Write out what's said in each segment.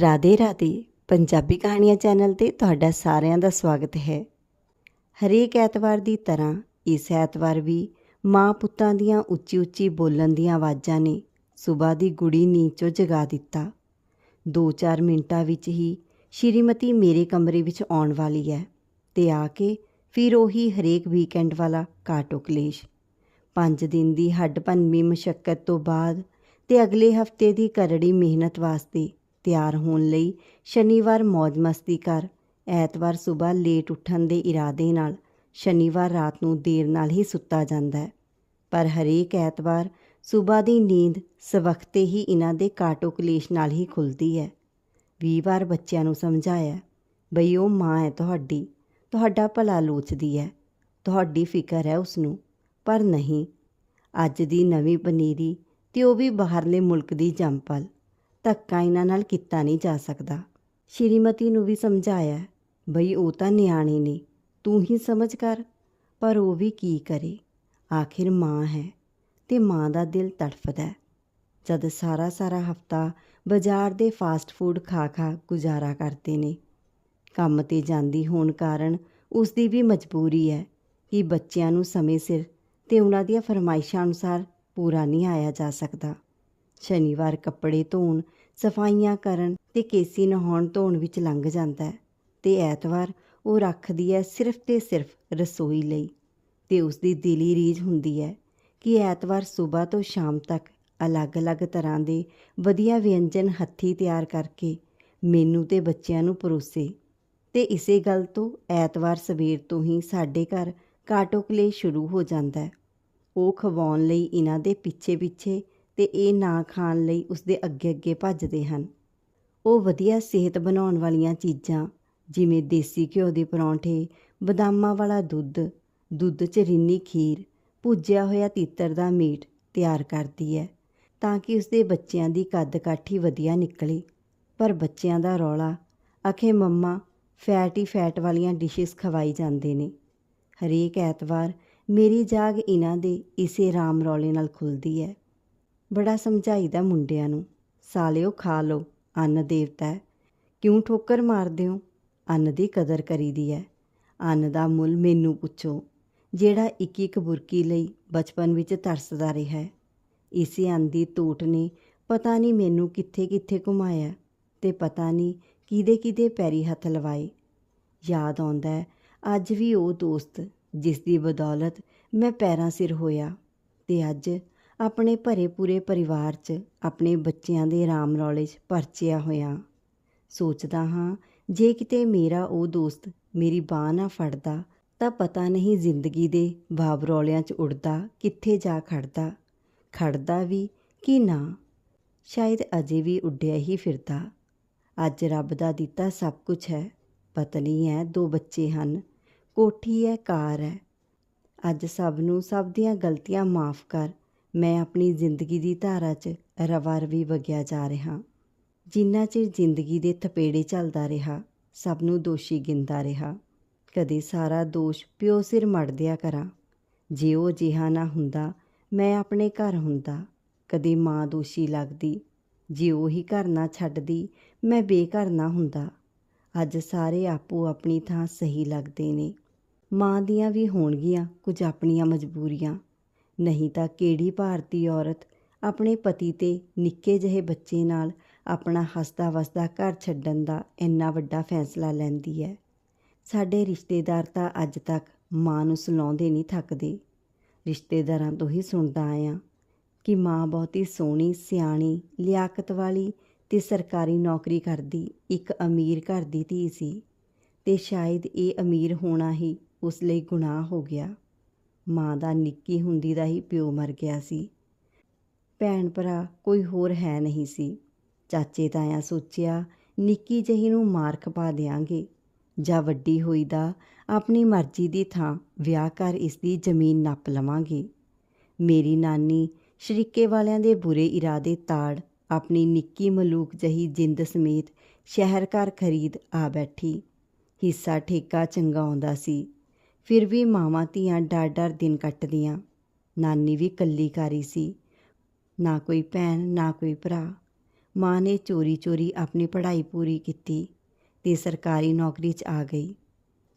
ਰਾਧੇ ਰਾਧੇ, ਪੰਜਾਬੀ ਕਹਾਣੀਆਂ ਚੈਨਲ ਤੇ ਤੁਹਾਡਾ ਸਾਰਿਆਂ ਦਾ ਸਵਾਗਤ ਹੈ। ਹਰੇਕ ਐਤਵਾਰ ਦੀ ਤਰ੍ਹਾਂ ਇਸ ਐਤਵਾਰ ਵੀ ਮਾਂ ਪੁੱਤਾਂ ਦੀਆਂ ਉੱਚੀ ਉੱਚੀ ਬੋਲਣ ਦੀਆਂ ਆਵਾਜ਼ਾਂ ਨੇ ਸਵੇਰ ਦੀ ਗੁੜੀ ਨੀਂਦ 'ਚੋਂ ਜਗਾ ਦਿੱਤਾ। 2-4 ਮਿੰਟਾਂ ਵਿੱਚ ਹੀ ਸ਼੍ਰੀਮਤੀ ਮੇਰੇ ਕਮਰੇ ਵਿੱਚ ਆਉਣ ਵਾਲੀ ਹੈ ਤੇ ਆ ਕੇ ਫਿਰ ਉਹੀ ਹਰੇਕ ਵੀਕਐਂਡ ਵਾਲਾ ਕਾਟੋ ਕਲੇਸ਼। ਪੰਜ ਦਿਨ ਦੀ ਹੱਡ ਭੰਨਵੀਂ ਮੁਸ਼ੱਕਤ ਤੋਂ ਬਾਅਦ ਤੇ ਅਗਲੇ ਹਫ਼ਤੇ ਦੀ ਕਰੜੀ ਮਿਹਨਤ ਵਾਸਤੇ ਤਿਆਰ ਹੋਣ ਲਈ ਸ਼ਨੀਵਾਰ ਮौज ਮਸਤੀ ਕਰ। ਐਤਵਾਰ ਸਵੇਰ ਲੇਟ ਉੱਠਣ ਦੇ ਇਰਾਦੇ ਨਾਲ ਸ਼ਨੀਵਾਰ ਰਾਤ ਨੂੰ ਦੇਰ ਨਾਲ ਹੀ ਸੁੱਤਾ ਜਾਂਦਾ ਹੈ। ਪਰ ਹਰੇਕ ਐਤਵਾਰ ਸਵੇਰ ਦੀ ਨੀਂਦ ਸਵਖਤੇ ਹੀ ਇਹਨਾਂ ਦੇ ਕਾਟੋ ਕਲੇਸ਼ ਨਾਲ ਹੀ ਖੁੱਲਦੀ ਹੈ। ਵੀਹ ਵਾਰ ਬੱਚਿਆਂ ਨੂੰ ਸਮਝਾਇਆ, ਬਈ ਉਹ ਮਾਂ ਹੈ ਤੁਹਾਡੀ, ਤੁਹਾਡਾ ਭਲਾ ਲੋਚਦੀ ਹੈ, ਤੁਹਾਡੀ ਫਿਕਰ ਹੈ ਉਸ ਨੂੰ ਪਰ ਨਹੀਂ, ਅੱਜ ਦੀ ਨਵੀਂ ਪਨੀਰੀ ਤੇ ਉਹ ਵੀ ਬਾਹਰਲੇ ਮੁਲਕ ਦੀ ਜੰਪਲ ਧੱਕਾ ਇਹਨਾਂ ਨਾਲ ਕੀਤਾ ਨਹੀਂ ਜਾ ਸਕਦਾ। ਸ਼੍ਰੀਮਤੀ ਨੂੰ ਵੀ ਸਮਝਾਇਆ, ਬਈ ਉਹ ਤਾਂ ਨਿਆਣੇ ਨੇ, ਤੂੰ ਹੀ ਸਮਝ ਕਰ, ਪਰ ਉਹ ਵੀ ਕੀ ਕਰੇ? ਆਖਿਰ ਮਾਂ ਹੈ ਤੇ ਮਾਂ ਦਾ ਦਿਲ ਤੜਫਦਾ ਜਦ ਸਾਰਾ ਸਾਰਾ ਹਫਤਾ ਬਾਜ਼ਾਰ ਦੇ ਫਾਸਟ ਫੂਡ ਖਾ ਖਾ ਗੁਜ਼ਾਰਾ ਕਰਦੇ ਨੇ, ਕੰਮ ਤੇ ਜਾਂਦੀ ਹੋਣ ਕਾਰਨ ਉਸ ਦੀ ਵੀ ਮਜਬੂਰੀ ਹੈ ਕਿ ਬੱਚਿਆਂ ਨੂੰ ਸਮੇਂ ਸਿਰ ਤੇ ਉਹਨਾਂ ਦੀਆਂ ਫਰਮਾਇਸ਼ਾਂ ਅਨੁਸਾਰ ਪੂਰਾ ਨਹੀਂ ਆਇਆ ਜਾ ਸਕਦਾ। ਸ਼ਨੀਵਾਰ ਕੱਪੜੇ ਧੋਣ ਸਫਾਈਆਂ ਕਰਨ ਤੇ ਕੇਸੀ ਨਹਾਉਣ ਧੋਣ ਵਿੱਚ ਲੰਘ ਜਾਂਦਾ ਹੈ ਤੇ ਐਤਵਾਰ ਉਹ ਰੱਖਦੀ ਹੈ ਸਿਰਫ ਤੇ ਸਿਰਫ ਰਸੋਈ ਲਈ ਤੇ ਉਸ ਦੀ ਦਿਲੀ ਰੀਝ ਹੁੰਦੀ ਹੈ ਕਿ ਐਤਵਾਰ ਸਵੇਰ ਤੋਂ ਸ਼ਾਮ ਤੱਕ ਅਲੱਗ-ਅਲੱਗ ਤਰ੍ਹਾਂ ਦੇ ਵਧੀਆ ਵਿਅੰਜਨ ਹੱਥੀਂ ਤਿਆਰ ਕਰਕੇ ਮੈਨੂੰ ਤੇ ਬੱਚਿਆਂ ਨੂੰ ਪਰੋਸੇ। ਤੇ ਇਸੇ ਗੱਲ ਤੋਂ ਐਤਵਾਰ ਸਵੇਰ ਤੋਂ ਹੀ ਸਾਡੇ ਘਰ ਕਾਟੋਕਲੇ ਸ਼ੁਰੂ ਹੋ ਜਾਂਦਾ ਹੈ। ਉਹ ਖਵਾਉਣ ਲਈ ਇਹਨਾਂ ਦੇ ਪਿੱਛੇ-ਪਿੱਛੇ ਤੇ ਇਹ ਨਾ ਖਾਣ ਲਈ ਉਸਦੇ ਅੱਗੇ-ਅੱਗੇ ਭੱਜਦੇ ਹਨ। ਉਹ ਵਧੀਆ ਸਿਹਤ ਬਣਾਉਣ ਵਾਲੀਆਂ ਚੀਜ਼ਾਂ, ਜਿਵੇਂ ਦੇਸੀ ਘਿਓ ਦੇ ਪਰੌਂਠੇ, ਬਦਾਮਾਂ ਵਾਲਾ ਦੁੱਧ ਦੁੱਧ 'ਚ ਰਿੰਨੀ ਖੀਰ, ਭੁੱਜਿਆ ਹੋਇਆ ਤੀਤਰ ਦਾ ਮੀਟ ਤਿਆਰ ਕਰਦੀ ਹੈ ਤਾਂ ਕਿ ਉਸਦੇ ਬੱਚਿਆਂ ਦੀ ਕੱਦ ਕਾਠੀ ਵਧੀਆ ਨਿਕਲੇ। ਪਰ ਬੱਚਿਆਂ ਦਾ ਰੌਲਾ, ਆਖੇ ਮੰਮਾ, ਫੈਟ ਹੀ ਫੈਟ ਵਾਲੀਆਂ ਡਿਸ਼ਸ ਖਵਾਈ ਜਾਂਦੇ ਨੇ। ਹਰੇਕ ਐਤਵਾਰ ਮੇਰੀ ਜਾਗ ਇਹਨਾਂ ਦੇ ਇਸੇ ਰਾਮ ਰੌਲੇ ਨਾਲ ਖੁੱਲਦੀ ਹੈ। ਬੜਾ ਸਮਝਾਈਦਾ ਮੁੰਡਿਆਂ ਨੂੰ, ਸਾਲਿਓ ਖਾ ਲਓ, ਅੰਨ ਦੇਵਤਾ ਕਿਉਂ ਠੋਕਰ ਮਾਰਦੇ ਹੋ? ਅੰਨ ਦੀ ਕਦਰ ਕਰੀਦੀ ਹੈ। ਅੰਨ ਦਾ ਮੁੱਲ ਮੈਨੂੰ ਪੁੱਛੋ, ਜਿਹੜਾ ਇੱਕ ਇੱਕ ਬੁਰਕੀ ਲਈ ਬਚਪਨ ਵਿੱਚ ਤਰਸਦਾ ਰਿਹਾ ਹੈ। ਇਸੇ ਅੰਨ ਦੀ ਤੋਟ ਨੇ ਪਤਾ ਨਹੀਂ ਮੈਨੂੰ ਕਿੱਥੇ ਕਿੱਥੇ ਘੁਮਾਇਆ ਤੇ ਪਤਾ ਨਹੀਂ ਕਿਹਦੇ ਕਿਹਦੇ ਪੈਰੀ ਹੱਥ ਲਵਾਏ। ਯਾਦ ਆਉਂਦਾ ਹੈ, ਅੱਜ ਵੀ ਉਹ ਦੋਸਤ, ਜਿਸ ਦੀ ਬਦੌਲਤ ਮੈਂ ਪੈਰਾਂ ਸਿਰ ਹੋਇਆ ਤੇ ਅੱਜ ਆਪਣੇ ਭਰੇ ਪੂਰੇ ਪਰਿਵਾਰ 'ਚ ਆਪਣੇ ਬੱਚਿਆਂ ਦੇ ਆਰਾਮ ਰੌਲੇ 'ਚ ਪਰਚਿਆ ਹੋਇਆ। ਸੋਚਦਾ ਹਾਂ, ਜੇ ਕਿਤੇ ਮੇਰਾ ਉਹ ਦੋਸਤ ਮੇਰੀ ਬਾਹ ਨਾ ਫੜਦਾ, ਤਾਂ ਪਤਾ ਨਹੀਂ ਜ਼ਿੰਦਗੀ ਦੇ ਬਾਬ ਰੌਲਿਆਂ 'ਚ ਉੜਦਾ, ਕਿੱਥੇ ਜਾ ਖੜਦਾ। ਖੜਦਾ ਵੀ ਕਿ ਨਾ? ਸ਼ਾਇਦ ਅਜੇ ਵੀ ਉੱਡਿਆ ਹੀ ਫਿਰਦਾ। ਅੱਜ ਰੱਬ ਦਾ ਦਿੱਤਾ ਸਭ ਕੁਝ ਹੈ। ਪਤਨੀ ਹੈ, ਦੋ ਬੱਚੇ ਹਨ। ਕੋਠੀ ਹੈ, ਕਾਰ ਹੈ। ਅੱਜ ਸਭ ਨੂੰ ਸਭ ਦੀਆਂ ਗਲਤੀਆਂ ਮਾਫ ਕਰ। ਮੈਂ ਆਪਣੀ ਜ਼ਿੰਦਗੀ ਦੀ ਧਾਰਾ 'ਚ ਰਵਾ ਰਵੀ ਵਗਿਆ ਜਾ ਰਿਹਾ। ਜਿੰਨਾ ਚਿਰ ਜ਼ਿੰਦਗੀ ਦੇ ਥਪੇੜੇ ਚੱਲਦਾ ਰਿਹਾ, ਸਭ ਨੂੰ ਦੋਸ਼ੀ ਗਿੰਦਾ ਰਿਹਾ। ਕਦੇ ਸਾਰਾ ਦੋਸ਼ ਪਿਓ ਸਿਰ ਮੜਦਿਆ ਕਰਾਂ। ਜੇ ਉਹ ਜਿਹਾ ਨਾ ਹੁੰਦਾ, ਮੈਂ ਆਪਣੇ ਘਰ ਹੁੰਦਾ। ਕਦੇ ਮਾਂ ਦੋਸ਼ੀ ਲੱਗਦੀ, ਜੇ ਉਹੀ ਘਰ ਨਾ ਛੱਡਦੀ, ਮੈਂ ਬੇਘਰ ਨਾ ਹੁੰਦਾ। ਅੱਜ ਸਾਰੇ ਆਪੋ ਆਪਣੀ ਥਾਂ ਸਹੀ ਲੱਗਦੇ ਨੇ। ਮਾਂ ਦੀਆਂ ਵੀ ਹੋਣਗੀਆਂ ਕੁਝ ਆਪਣੀਆਂ ਮਜਬੂਰੀਆਂ। ਨਹੀਂ ਤਾਂ ਕਿਹੜੀ ਭਾਰਤੀ ਔਰਤ ਆਪਣੇ ਪਤੀ ਤੇ ਨਿੱਕੇ ਜਿਹੇ ਬੱਚੇ ਨਾਲ ਆਪਣਾ ਹੱਸਦਾ ਵਸਦਾ ਘਰ ਛੱਡਣ ਦਾ ਇੰਨਾ ਵੱਡਾ ਫੈਸਲਾ ਲੈਂਦੀ ਹੈ? ਸਾਡੇ ਰਿਸ਼ਤੇਦਾਰ ਤਾਂ ਅੱਜ ਤੱਕ ਮਾਂ ਨੂੰ ਸੁਲਾਉਂਦੇ ਨਹੀਂ ਥੱਕਦੇ। ਰਿਸ਼ਤੇਦਾਰਾਂ ਤੋਂ ਹੀ ਸੁਣਦਾ ਆਇਆ ਕਿ ਮਾਂ ਬਹੁਤੀ ਸੋਹਣੀ, ਸਿਆਣੀ, ਲਿਆਕਤ ਵਾਲੀ ਤੇ ਸਰਕਾਰੀ ਨੌਕਰੀ ਕਰਦੀ ਇੱਕ ਅਮੀਰ ਘਰ ਦੀ ਧੀ ਸੀ ਤੇ ਸ਼ਾਇਦ ਇਹ ਅਮੀਰ ਹੋਣਾ ਹੀ ਉਸ ਲਈ ਗੁਨਾਹ ਹੋ ਗਿਆ। ਮਾਂ ਦਾ ਨਿੱਕੀ ਹੁੰਦੀ ਦਾ ਹੀ ਪਿਓ ਮਰ ਗਿਆ ਸੀ। ਭੈਣ ਭਰਾ ਕੋਈ ਹੋਰ ਹੈ ਨਹੀਂ ਸੀ। ਚਾਚੇ ਤਾਇਆ ਸੋਚਿਆ, ਨਿੱਕੀ ਜਹੀ ਨੂੰ ਮਾਰ ਖਪਾ ਦਿਆਂਗੇ। ਜਾਂ ਵੱਡੀ ਹੋਈ ਦਾ ਆਪਣੀ ਮਰਜ਼ੀ ਦੀ ਥਾਂ ਵਿਆਹ ਕਰ ਇਸ ਦੀ ਜ਼ਮੀਨ ਨੱਪ ਲਵਾਂਗੇ। ਮੇਰੀ ਨਾਨੀ ਸ਼ਰੀਕੇ ਵਾਲਿਆਂ ਦੇ ਬੁਰੇ ਇਰਾਦੇ ਤਾੜ ਆਪਣੀ ਨਿੱਕੀ ਮਲੂਕ ਜਹੀ ਜਿੰਦ ਸਮੇਤ ਸ਼ਹਿਰ ਘਰ ਖਰੀਦ ਆ ਬੈਠੀ। ਹਿੱਸਾ ਠੇਕਾ ਚੰਗਾ ਆਉਂਦਾ ਸੀ। ਫਿਰ ਵੀ ਮਾਵਾਂ ਧੀਆਂ ਡਰ ਡਰ ਦਿਨ ਕੱਟਦੀਆਂ। ਨਾਨੀ ਵੀ ਕੱਲੀ ਕਾਰੀ ਸੀ। ਨਾ ਕੋਈ ਭੈਣ, ਨਾ ਕੋਈ ਭਰਾ। ਮਾਂ ਨੇ ਚੋਰੀ-ਚੋਰੀ ਆਪਣੀ ਪੜ੍ਹਾਈ ਪੂਰੀ ਕੀਤੀ ਤੇ ਸਰਕਾਰੀ ਨੌਕਰੀ 'ਚ ਆ ਗਈ।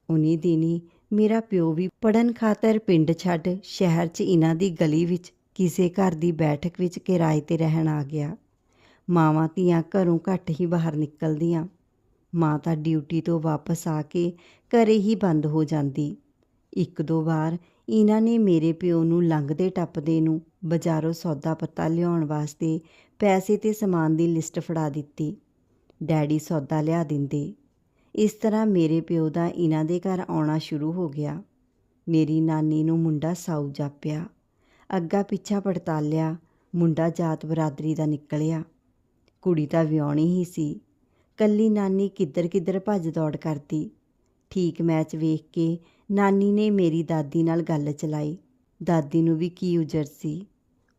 ਉਨੀ ਦਿਨੀ ਮੇਰਾ ਪਿਓ ਵੀ ਪੜਨ ਖਾਤਰ ਪਿੰਡ ਛੱਡ ਸ਼ਹਿਰ 'ਚ ਇਹਨਾਂ ਦੀ ਗਲੀ ਵਿੱਚ ਕਿਸੇ ਘਰ ਦੀ ਬੈਠਕ ਵਿੱਚ ਕਿਰਾਏ ਤੇ ਰਹਿਣ ਆ ਗਿਆ। ਮਾਵਾਂ ਧੀਆਂ ਘਰੋਂ ਘੱਟ ਹੀ ਬਾਹਰ ਨਿਕਲਦੀਆਂ। ਮਾਂ ਤਾਂ ਡਿਊਟੀ ਤੋਂ ਵਾਪਸ ਆ ਕੇ ਘਰੇ ਹੀ ਬੰਦ ਹੋ ਜਾਂਦੀ। ਇੱਕ ਦੋ ਵਾਰ ਇਹਨਾਂ ਨੇ ਮੇਰੇ ਪਿਓ ਨੂੰ ਲੰਘਦੇ ਟੱਪਦੇ ਨੂੰ ਬਾਜ਼ਾਰੋਂ ਸੌਦਾ ਪੱਤਾ ਲਿਆਉਣ ਵਾਸਤੇ ਪੈਸੇ ਤੇ ਸਮਾਨ ਦੀ ਲਿਸਟ ਫੜਾ ਦਿੱਤੀ। ਡੈਡੀ ਸੌਦਾ ਲਿਆ ਦਿੰਦੇ। ਇਸ ਤਰ੍ਹਾਂ ਮੇਰੇ ਪਿਓ ਦਾ ਇਹਨਾਂ ਦੇ ਘਰ ਆਉਣਾ ਸ਼ੁਰੂ ਹੋ ਗਿਆ। ਮੇਰੀ ਨਾਨੀ ਨੂੰ ਮੁੰਡਾ ਸਾਊ ਜਾਪਿਆ। ਅੱਗਾ ਪਿੱਛਾ ਪੜਤਾਲਿਆ। ਮੁੰਡਾ ਜਾਤ ਬਰਾਦਰੀ ਦਾ ਨਿਕਲਿਆ। ਕੁੜੀ ਤਾਂ ਵਿਆਹਣੀ ਹੀ ਸੀ। ਕੱਲੀ ਨਾਨੀ ਕਿੱਧਰ ਕਿੱਧਰ ਭੱਜ ਦੌੜ ਕਰਦੀ। ਠੀਕ ਮੈਚ ਵੇਖ ਕੇ ਨਾਨੀ ਨੇ ਮੇਰੀ ਦਾਦੀ ਨਾਲ ਗੱਲ ਚਲਾਈ। ਦਾਦੀ ਨੂੰ ਵੀ ਕੀ ਉਜਰ ਸੀ।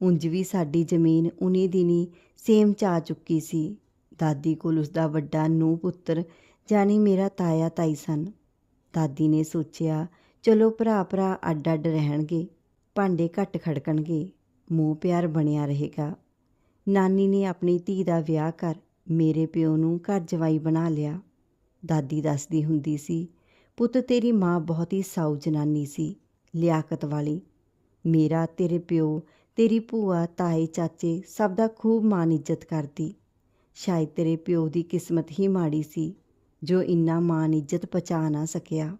ਉਂਝ ਵੀ ਸਾਡੀ ਜ਼ਮੀਨ ਉਨੀ ਦਿਨੀ ਸੇਮ ਚਾ ਚੁੱਕੀ ਸੀ। ਦਾਦੀ ਕੋਲ ਉਸਦਾ ਵੱਡਾ ਨੂੰ ਪੁੱਤਰ ਜਾਨੀ ਮੇਰਾ ਤਾਇਆ ਤਾਈ ਸਨ। ਦਾਦੀ ਨੇ ਸੋਚਿਆ, ਚਲੋ ਭਰਾ ਭਰਾ ਅੱਡ ਅੱਡ ਰਹਿਣਗੇ, ਭਾਂਡੇ ਘੱਟ ਖੜਕਣਗੇ, ਮੋਹ ਪਿਆਰ ਬਣਿਆ ਰਹੇਗਾ। ਨਾਨੀ ਨੇ ਆਪਣੀ ਧੀ ਦਾ ਵਿਆਹ ਕਰ ਮੇਰੇ ਪਿਓ ਨੂੰ ਘਰ ਜਵਾਈ ਬਣਾ ਲਿਆ। ਦਾਦੀ ਦੱਸਦੀ ਹੁੰਦੀ ਸੀ ਪੁੱਤ ਤੇਰੀ ਮਾਂ ਬਹੁਤ ਹੀ ਸਾਊ ਜਨਾਨੀ ਸੀ, ਲਿਆਕਤ ਵਾਲੀ। ਮੇਰਾ, ਤੇਰੇ ਪਿਓ, ਤੇਰੀ ਭੂਆ, ਤਾਏ, ਚਾਚੇ ਸਭ ਦਾ ਖੂਬ ਮਾਨ ਇੱਜ਼ਤ ਕਰਦੀ। ਸ਼ਾਇਦ ਤੇਰੇ ਪਿਓ ਦੀ ਕਿਸਮਤ ਹੀ ਮਾੜੀ ਸੀ, ਜੋ ਇੰਨਾ ਮਾਨ ਇੱਜ਼ਤ ਪਚਾ ਨਾ ਸਕਿਆ।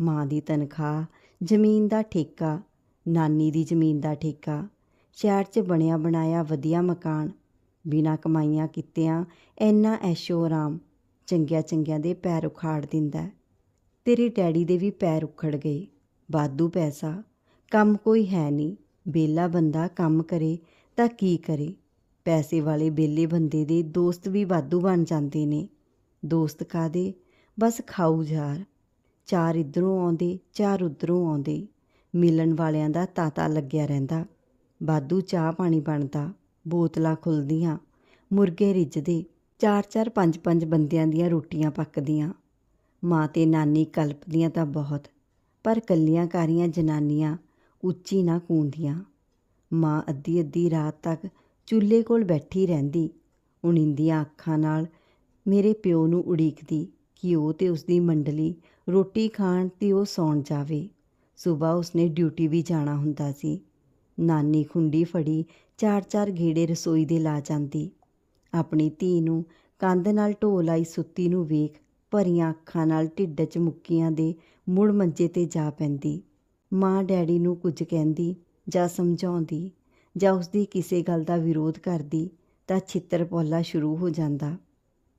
ਮਾਂ ਦੀ ਤਨਖਾਹ, ਜ਼ਮੀਨ ਦਾ ਠੇਕਾ, ਨਾਨੀ ਦੀ ਜ਼ਮੀਨ ਦਾ ਠੇਕਾ, ਸ਼ਹਿਰ 'ਚ ਬਣਿਆ ਬਣਾਇਆ ਵਧੀਆ ਮਕਾਨ, ਬਿਨਾਂ ਕਮਾਈਆਂ ਕੀਤਿਆਂ ਇੰਨਾ ਐਸ਼ੋ ਆਰਾਮ ਚੰਗਿਆਂ ਚੰਗਿਆਂ ਦੇ ਪੈਰ ਉਖਾੜ ਦਿੰਦਾ ਤੇਰੇ ਡੈਡੀ ਦੇ ਵੀ ਪੈਰ ਉਖੜ ਗਏ। ਬਾਦੂ ਪੈਸਾ, ਕੰਮ ਕੋਈ ਹੈ ਨਹੀਂ ਬੇਲਾ ਬੰਦਾ ਕੰਮ ਕਰੇ ਤਾਂ ਕੀ ਕਰੇ। ਪੈਸੇ ਵਾਲੇ ਬੇਲੇ ਬੰਦੇ ਦੇ ਦੋਸਤ ਵੀ ਵਾਧੂ ਬਣ ਜਾਂਦੇ ਨੇ। ਦੋਸਤ ਕਾਦੇ ਬਸ ਖਾਊ ਝਾਰ ਚਾਰ ਇਧਰੋਂ ਆਉਂਦੇ, ਚਾਰ ਉਧਰੋਂ ਆਉਂਦੇ। ਮਿਲਣ ਵਾਲਿਆਂ ਦਾ ਤਾਤਾ ਲੱਗਿਆ ਰਹਿੰਦਾ। ਬਾਦੂ ਚਾਹ ਪਾਣੀ ਬਣਦਾ, ਬੋਤਲਾਂ ਖੁੱਲਦੀਆਂ, ਮੁਰਗੇ ਰਿੱਝਦੇ, ਚਾਰ ਚਾਰ ਪੰਜ ਪੰਜ ਬੰਦਿਆਂ ਦੀਆਂ ਰੋਟੀਆਂ ਪੱਕਦੀਆਂ। ਮਾਂ ਤੇ ਨਾਨੀ ਕਲਪਦੀਆਂ ਤਾਂ ਬਹੁਤ, ਪਰ ਕੱਲੀਆਂ ਕਾਰੀਆਂ ਜਨਾਨੀਆਂ ਉੱਚੀ ਨਾ ਕੂੰਦੀਆਂ। ਮਾਂ ਅੱਧੀ ਅੱਧੀ ਰਾਤ ਤੱਕ ਚੁੱਲ੍ਹੇ ਕੋਲ ਬੈਠੀ ਰਹਿੰਦੀ, ਉਣਿੰਦੀਆਂ ਅੱਖਾਂ ਨਾਲ ਮੇਰੇ ਪਿਓ ਨੂੰ ਉਡੀਕਦੀ ਕਿ ਉਹ ਤੇ ਉਸਦੀ ਮੰਡਲੀ ਰੋਟੀ ਖਾਣ ਤੇ ਉਹ ਸੌਣ ਜਾਵੇ। ਸਵੇਰ ਉਸਨੇ ਡਿਊਟੀ ਵੀ ਜਾਣਾ ਹੁੰਦਾ ਸੀ। ਨਾਨੀ ਖੁੰਡੀ ਫੜੀ ਚਾਰ ਚਾਰ ਗੇੜੇ ਰਸੋਈ ਦੇ ਲਾ ਜਾਂਦੀ। ਆਪਣੀ ਧੀ ਨੂੰ ਕੰਧ ਨਾਲ ਢੋ ਲਾਈ ਸੁੱਤੀ ਨੂੰ ਵੇਖ ਭਰੀਆਂ ਅੱਖਾਂ ਨਾਲ ਢਿੱਡ 'ਚ ਮੁੱਕੀਆਂ ਦੇ ਮੁੜ ਮੰਜੇ ਤੇ ਜਾ ਪੈਂਦੀ। ਮਾਂ ਡੈਡੀ ਨੂੰ ਕੁਝ ਕਹਿੰਦੀ ਜਾਂ ਸਮਝਾਉਂਦੀ ਜਾਂ ਉਸਦੀ ਕਿਸੇ ਗੱਲ ਦਾ ਵਿਰੋਧ ਕਰਦੀ ਤਾਂ ਛਿੱਤਰ ਪੌਲਾ ਸ਼ੁਰੂ ਹੋ ਜਾਂਦਾ।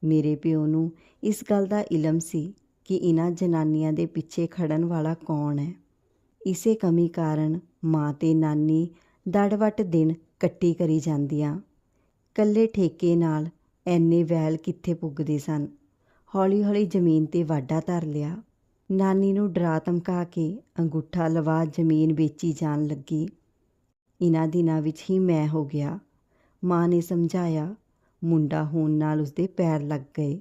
ਮੇਰੇ ਪਿਓ ਨੂੰ ਇਸ ਗੱਲ ਦਾ ਇਲਮ ਸੀ ਕਿ ਇਹਨਾਂ ਜਨਾਨੀਆਂ ਦੇ ਪਿੱਛੇ ਖੜਨ ਵਾਲਾ ਕੌਣ ਹੈ। ਇਸੇ ਕਮੀ ਕਾਰਨ ਮਾਂ ਤੇ ਨਾਨੀ ਦੜਵਟ ਦਿਨ ਕੱਟੀ ਕਰੀ ਜਾਂਦੀਆਂ। ਕੱਲੇ ਠੇਕੇ ਨਾਲ ਐਨੇ ਵੈਲ ਕਿੱਥੇ ਪੁੱਗਦੇ ਸਨ? ਹੌਲੀ-ਹੌਲੀ ਜ਼ਮੀਨ ਤੇ ਵਾਢਾ ਧਰ ਲਿਆ। ਨਾਨੀ ਨੂੰ ਡਰਾ ਧਮਕਾ ਕੇ ਅੰਗੂਠਾ ਲਵਾ ਜ਼ਮੀਨ ਵੇਚੀ ਜਾਣ ਲੱਗੀ। ਇਨਾਂ ਦਿਨਾਂ ਵਿੱਚ ਹੀ ਮੈਂ ਹੋ ਗਿਆ। ਮਾਂ ਨੇ ਸਮਝਾਇਆ, ਮੁੰਡਾ ਹੋਣ ਨਾਲ ਉਸਦੇ ਪੈਰ ਲੱਗ ਗਏ।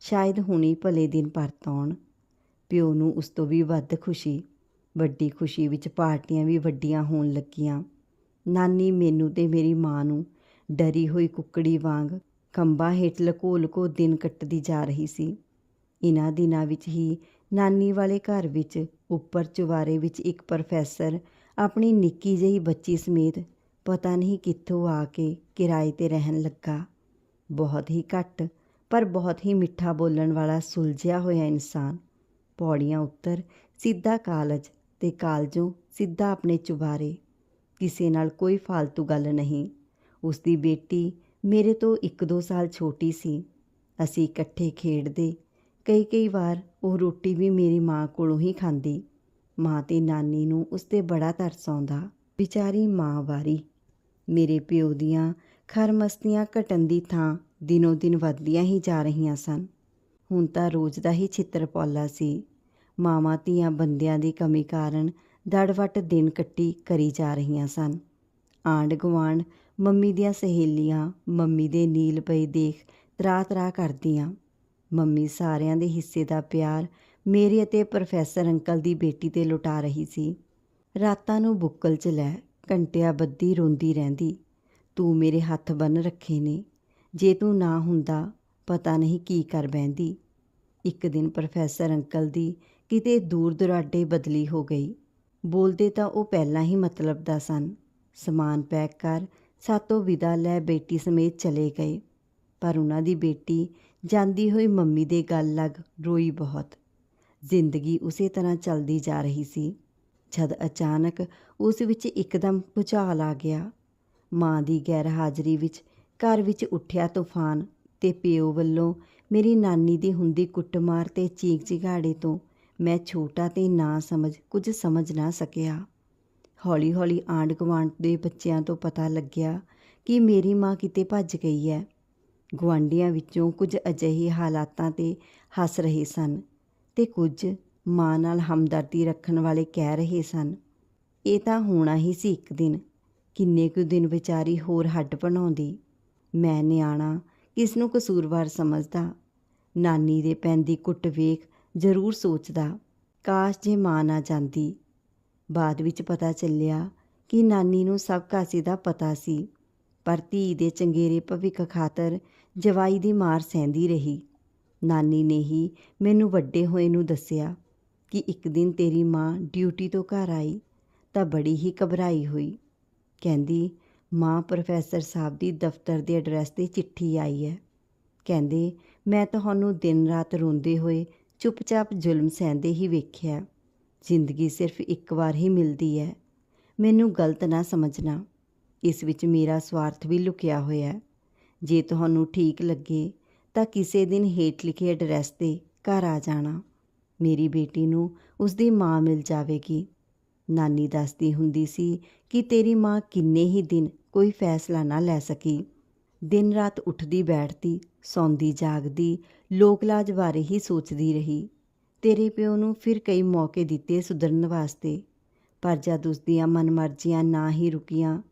ਸ਼ਾਇਦ ਹੁਣੀ ਭਲੇ ਦਿਨ ਪਰਤ ਆਉਣ। ਪਿਓ ਨੂੰ ਉਸ ਤੋਂ ਵੀ ਵੱਧ ਖੁਸ਼ੀ, ਵੱਡੀ ਖੁਸ਼ੀ ਵਿੱਚ ਪਾਰਟੀਆਂ ਵੀ ਵੱਡੀਆਂ ਹੋਣ ਲੱਗੀਆਂ। ਨਾਨੀ ਮੈਨੂੰ ਤੇ ਮੇਰੀ ਮਾਂ ਨੂੰ ਡਰੀ ਹੋਈ ਕੁੱਕੜੀ ਵਾਂਗ ਖੰਭਾਂ ਹੇਠ ਲਕੋ ਲਕੋ ਦਿਨ ਕੱਟਦੀ ਜਾ ਰਹੀ ਸੀ। ਇਨਾਂ ਦਿਨਾਂ ਵਿੱਚ ਹੀ ਨਾਨੀ ਵਾਲੇ ਘਰ ਵਿੱਚ ਉੱਪਰ ਚੁਬਾਰੇ ਵਿੱਚ ਇੱਕ ਪ੍ਰੋਫੈਸਰ, ਆਪਣੀ ਨਿੱਕੀ ਜਿਹੀ ਬੱਚੀ ਸਮੇਤ ਪਤਾ ਨਹੀਂ ਕਿੱਥੋਂ ਆ ਕੇ ਕਿਰਾਏ ਤੇ ਰਹਿਣ ਲੱਗਾ। ਬਹੁਤ ਹੀ ਘੱਟ, ਪਰ ਬਹੁਤ ਹੀ ਮਿੱਠਾ ਬੋਲਣ ਵਾਲਾ ਸੁਲਝਿਆ ਹੋਇਆ ਇਨਸਾਨ। ਪੌੜੀਆਂ ਉੱਤਰ ਸਿੱਧਾ ਕਾਲਜ ਤੇ ਕਾਲਜੋਂ ਸਿੱਧਾ ਆਪਣੇ ਚੁਬਾਰੇ। ਕਿਸੇ ਨਾਲ ਕੋਈ ਫालतू ਗੱਲ ਨਹੀਂ। ਉਸ ਦੀ ਬੇਟੀ ਮੇਰੇ ਤੋਂ ਇੱਕ ਦੋ ਸਾਲ ਛੋਟੀ ਸੀ। ਅਸੀਂ ਇਕੱਠੇ ਖੇਡਦੇ। ਕਈ ਕਈ ਵਾਰ ਉਹ ਰੋਟੀ ਵੀ ਮੇਰੀ ਮਾਂ ਕੋਲੋਂ ਹੀ ਖਾਂਦੀ। ਮਾਂ ਤੇ ਨਾਨੀ ਨੂੰ ਉਸ ਤੇ ਬੜਾ ਤਰਸ ਆਉਂਦਾ। ਵਿਚਾਰੀ ਮਾਂ ਵਾਰੀ। ਮੇਰੇ ਪਿਓ ਦੀਆਂ ਖਰਮਸਤੀਆਂ ਘਟਣ ਦੀ ਥਾਂ ਦਿਨੋ ਦਿਨ ਵੱਧਦੀਆਂ ਹੀ ਜਾ ਰਹੀਆਂ ਸਨ। ਹੁਣ ਤਾਂ ਰੋਜ਼ ਦਾ ਹੀ ਛਿੱਤਰ ਪੌਲਾ ਸੀ। ਮਾਵਾਂ ਧੀਆਂ ਬੰਦਿਆਂ ਦੀ ਕਮੀ ਕਾਰਨ ਦੜਵਟ ਦਿਨ ਕੱਟੀ ਕਰੀ ਜਾ ਰਹੀਆਂ ਸਨ। ਆਂਢ ਗੁਆਂਢ ਮੰਮੀ ਦੀਆਂ ਸਹੇਲੀਆਂ, ਮੰਮੀ ਦੇ ਨੀਲ ਪਏ ਦੇਖ ਤਰਾ ਤਰਾ ਕਰਦੀਆਂ। ਮੰਮੀ ਸਾਰਿਆਂ ਦੇ ਹਿੱਸੇ ਦਾ ਪਿਆਰ ਮੇਰੇ ਅਤੇ ਪ੍ਰੋਫੈਸਰ ਅੰਕਲ ਦੀ ਬੇਟੀ ਤੇ ਲੁਟਾ ਰਹੀ ਸੀ। ਰਾਤਾਂ ਨੂੰ ਬੁੱਕਲ 'ਚ ਲੈ ਘੰਟਿਆਂ ਬੱਧੀ ਰੋਂਦੀ ਰਹਿੰਦੀ। ਤੂੰ ਮੇਰੇ ਹੱਥ ਬੰਨ ਰੱਖੇ ਨੇ। ਜੇ ਤੂੰ ਨਾ ਹੁੰਦਾ, ਪਤਾ ਨਹੀਂ ਕੀ ਕਰ ਬੈਂਦੀ ਇੱਕ ਦਿਨ ਪ੍ਰੋਫੈਸਰ ਅੰਕਲ ਦੀ ਕਿਤੇ ਦੂਰ ਦੁਰਾਡੇ ਬਦਲੀ ਹੋ ਗਈ। ਬੋਲਦੇ ਤਾਂ ਉਹ ਪਹਿਲਾਂ ਹੀ ਮਤਲਬ ਦਾ ਸਨ। ਸਮਾਨ ਪੈਕ ਕਰ ਸਾਤੋਂ ਵਿਦਾ ਲੈ ਬੇਟੀ ਸਮੇਤ ਚਲੇ ਗਏ। ਪਰ ਉਹਨਾਂ ਦੀ ਬੇਟੀ ਜਾਂਦੀ ਹੋਈ ਮੰਮੀ ਦੇ ਗੱਲ ਲੱਗ ਰੋਈ ਬਹੁਤ। ਜ਼ਿੰਦਗੀ ਉਸੇ ਤਰ੍ਹਾਂ ਚੱਲਦੀ ਜਾ ਰਹੀ ਸੀ, ਜਦ ਅਚਾਨਕ ਉਸ ਵਿੱਚ ਇੱਕਦਮ ਭੁਚਾਲ ਆ ਗਿਆ। ਮਾਂ ਦੀ ਗੈਰ ਹਾਜ਼ਰੀ ਵਿੱਚ ਘਰ ਵਿੱਚ ਉੱਠਿਆ ਤੂਫਾਨ ਤੇ ਪਿਓ ਵੱਲੋਂ ਮੇਰੀ ਨਾਨੀ ਦੀ ਹੁੰਦੀ ਕੁੱਟਮਾਰ ਤੇ ਚੀਕ ਚਿਹਾੜੇ ਤੋਂ ਮੈਂ ਛੋਟਾ ਤੇ ਨਾ ਸਮਝ, ਕੁਝ ਸਮਝ ਨਾ ਸਕਿਆ। ਹੌਲੀ-ਹੌਲੀ ਆਂਢ ਗੁਆਂਢ ਦੇ ਬੱਚਿਆਂ ਤੋਂ ਪਤਾ ਲੱਗਿਆ ਕਿ ਮੇਰੀ ਮਾਂ ਕਿਤੇ ਭੱਜ ਗਈ ਹੈ। ਗੁਆਂਢੀਆਂ ਵਿੱਚੋਂ ਕੁਝ ਅਜਿਹੇ ਹਾਲਾਤਾਂ ਤੇ ਹੱਸ ਰਹੇ ਸਨ ਤੇ ਕੁਝ ਮਾਂ ਨਾਲ ਹਮਦਰਦੀ ਰੱਖਣ ਵਾਲੇ ਕਹਿ ਰਹੇ ਸਨ, ਇਹ ਤਾਂ ਹੋਣਾ ਹੀ ਸੀ ਇੱਕ ਦਿਨ। ਕਿੰਨੇ ਕੁ ਦਿਨ ਵਿਚਾਰੀ ਹੋਰ ਹੱਡ ਬਣਾਉਂਦੀ। ਮੈਂ ਨਿਆਣਾ ਕਿਸ ਨੂੰ ਕਸੂਰਵਾਰ ਸਮਝਦਾ। ਨਾਨੀ ਦੇ ਪੈਂਦੀ ਕੁੱਟ ਵੇਖ ਜ਼ਰੂਰ ਸੋਚਦਾ। ਕਾਸ਼ ਜੇ ਮਾਂ ਨਾ ਜਾਂਦੀ ਬਾਅਦ ਵਿੱਚ ਪਤਾ ਚੱਲਿਆ ਕਿ ਨਾਨੀ ਨੂੰ ਸਭ ਕਾਸੀ ਦਾ ਪਤਾ ਸੀ, ਪਰ ਧੀ ਦੇ ਚੰਗੇਰੇ ਭਵਿੱਖ ਖਾਤਰ ਜਵਾਈ ਦੀ ਮਾਰ ਸਹਿੰਦੀ ਰਹੀ। ਨਾਨੀ ਨੇ ਹੀ ਮੈਨੂੰ ਵੱਡੇ ਹੋਏ ਨੂੰ ਦੱਸਿਆ ਕਿ ਇੱਕ ਦਿਨ ਤੇਰੀ ਮਾਂ ਡਿਊਟੀ ਤੋਂ ਘਰ ਆਈ ਤਾਂ ਬੜੀ ਹੀ ਘਬਰਾਈ ਹੋਈ। ਕਹਿੰਦੀ, ਮਾਂ ਪ੍ਰੋਫੈਸਰ ਸਾਹਿਬ ਦੀ ਦਫ਼ਤਰ ਦੇ ਐਡਰੈਸ ਤੇ ਚਿੱਠੀ ਆਈ ਹੈ। ਕਹਿੰਦੇ, ਮੈਂ ਤੁਹਾਨੂੰ ਦਿਨ ਰਾਤ ਰੋਂਦੇ ਹੋਏ ਚੁੱਪਚਾਪ ਜ਼ੁਲਮ ਸਹਿੰਦੇ ਹੀ ਵੇਖਿਆ। ਜ਼ਿੰਦਗੀ ਸਿਰਫ ਇੱਕ ਵਾਰ ਹੀ ਮਿਲਦੀ ਹੈ। ਮੈਨੂੰ ਗਲਤ ਨਾ ਸਮਝਣਾ। ਇਸ ਵਿੱਚ ਮੇਰਾ ਸਵਾਰਥ ਵੀ ਲੁਕਿਆ ਹੋਇਆ ਹੈ। ਜੇ ਤੁਹਾਨੂੰ ਠੀਕ ਲੱਗੇ, ਤਾਂ ਕਿਸੇ ਦਿਨ ਹੇਠ ਲਿਖੇ ਐਡਰੈਸ ਤੇ ਘਰ ਆ ਜਾਣਾ। ਮੇਰੀ ਬੇਟੀ ਨੂੰ ਉਸਦੀ ਮਾਂ ਮਿਲ ਜਾਵੇਗੀ। ਨਾਨੀ ਦੱਸਦੀ ਹੁੰਦੀ ਸੀ ਕਿ ਤੇਰੀ ਮਾਂ ਕਿੰਨੇ ਹੀ ਦਿਨ ਕੋਈ ਫੈਸਲਾ ਨਾ ਲੈ ਸਕੀ। ਦਿਨ ਰਾਤ ਉੱਠਦੀ ਬੈਠਦੀ, ਸੌਂਦੀ ਜਾਗਦੀ ਲੋਕ ਲਾਜ ਬਾਰੇ ਹੀ ਸੋਚਦੀ ਰਹੀ। ਤੇਰੇ ਪਿਓ ਨੂੰ ਫਿਰ ਕਈ ਮੌਕੇ ਦਿੱਤੇ ਸੁਧਰਨ ਵਾਸਤੇ, ਪਰ ਜਦ ਉਸ ਉਸਦੀਆਂ ਮਨਮਰਜ਼ੀਆਂ ਨਾ ਹੀ ਰੁਕੀਆਂ,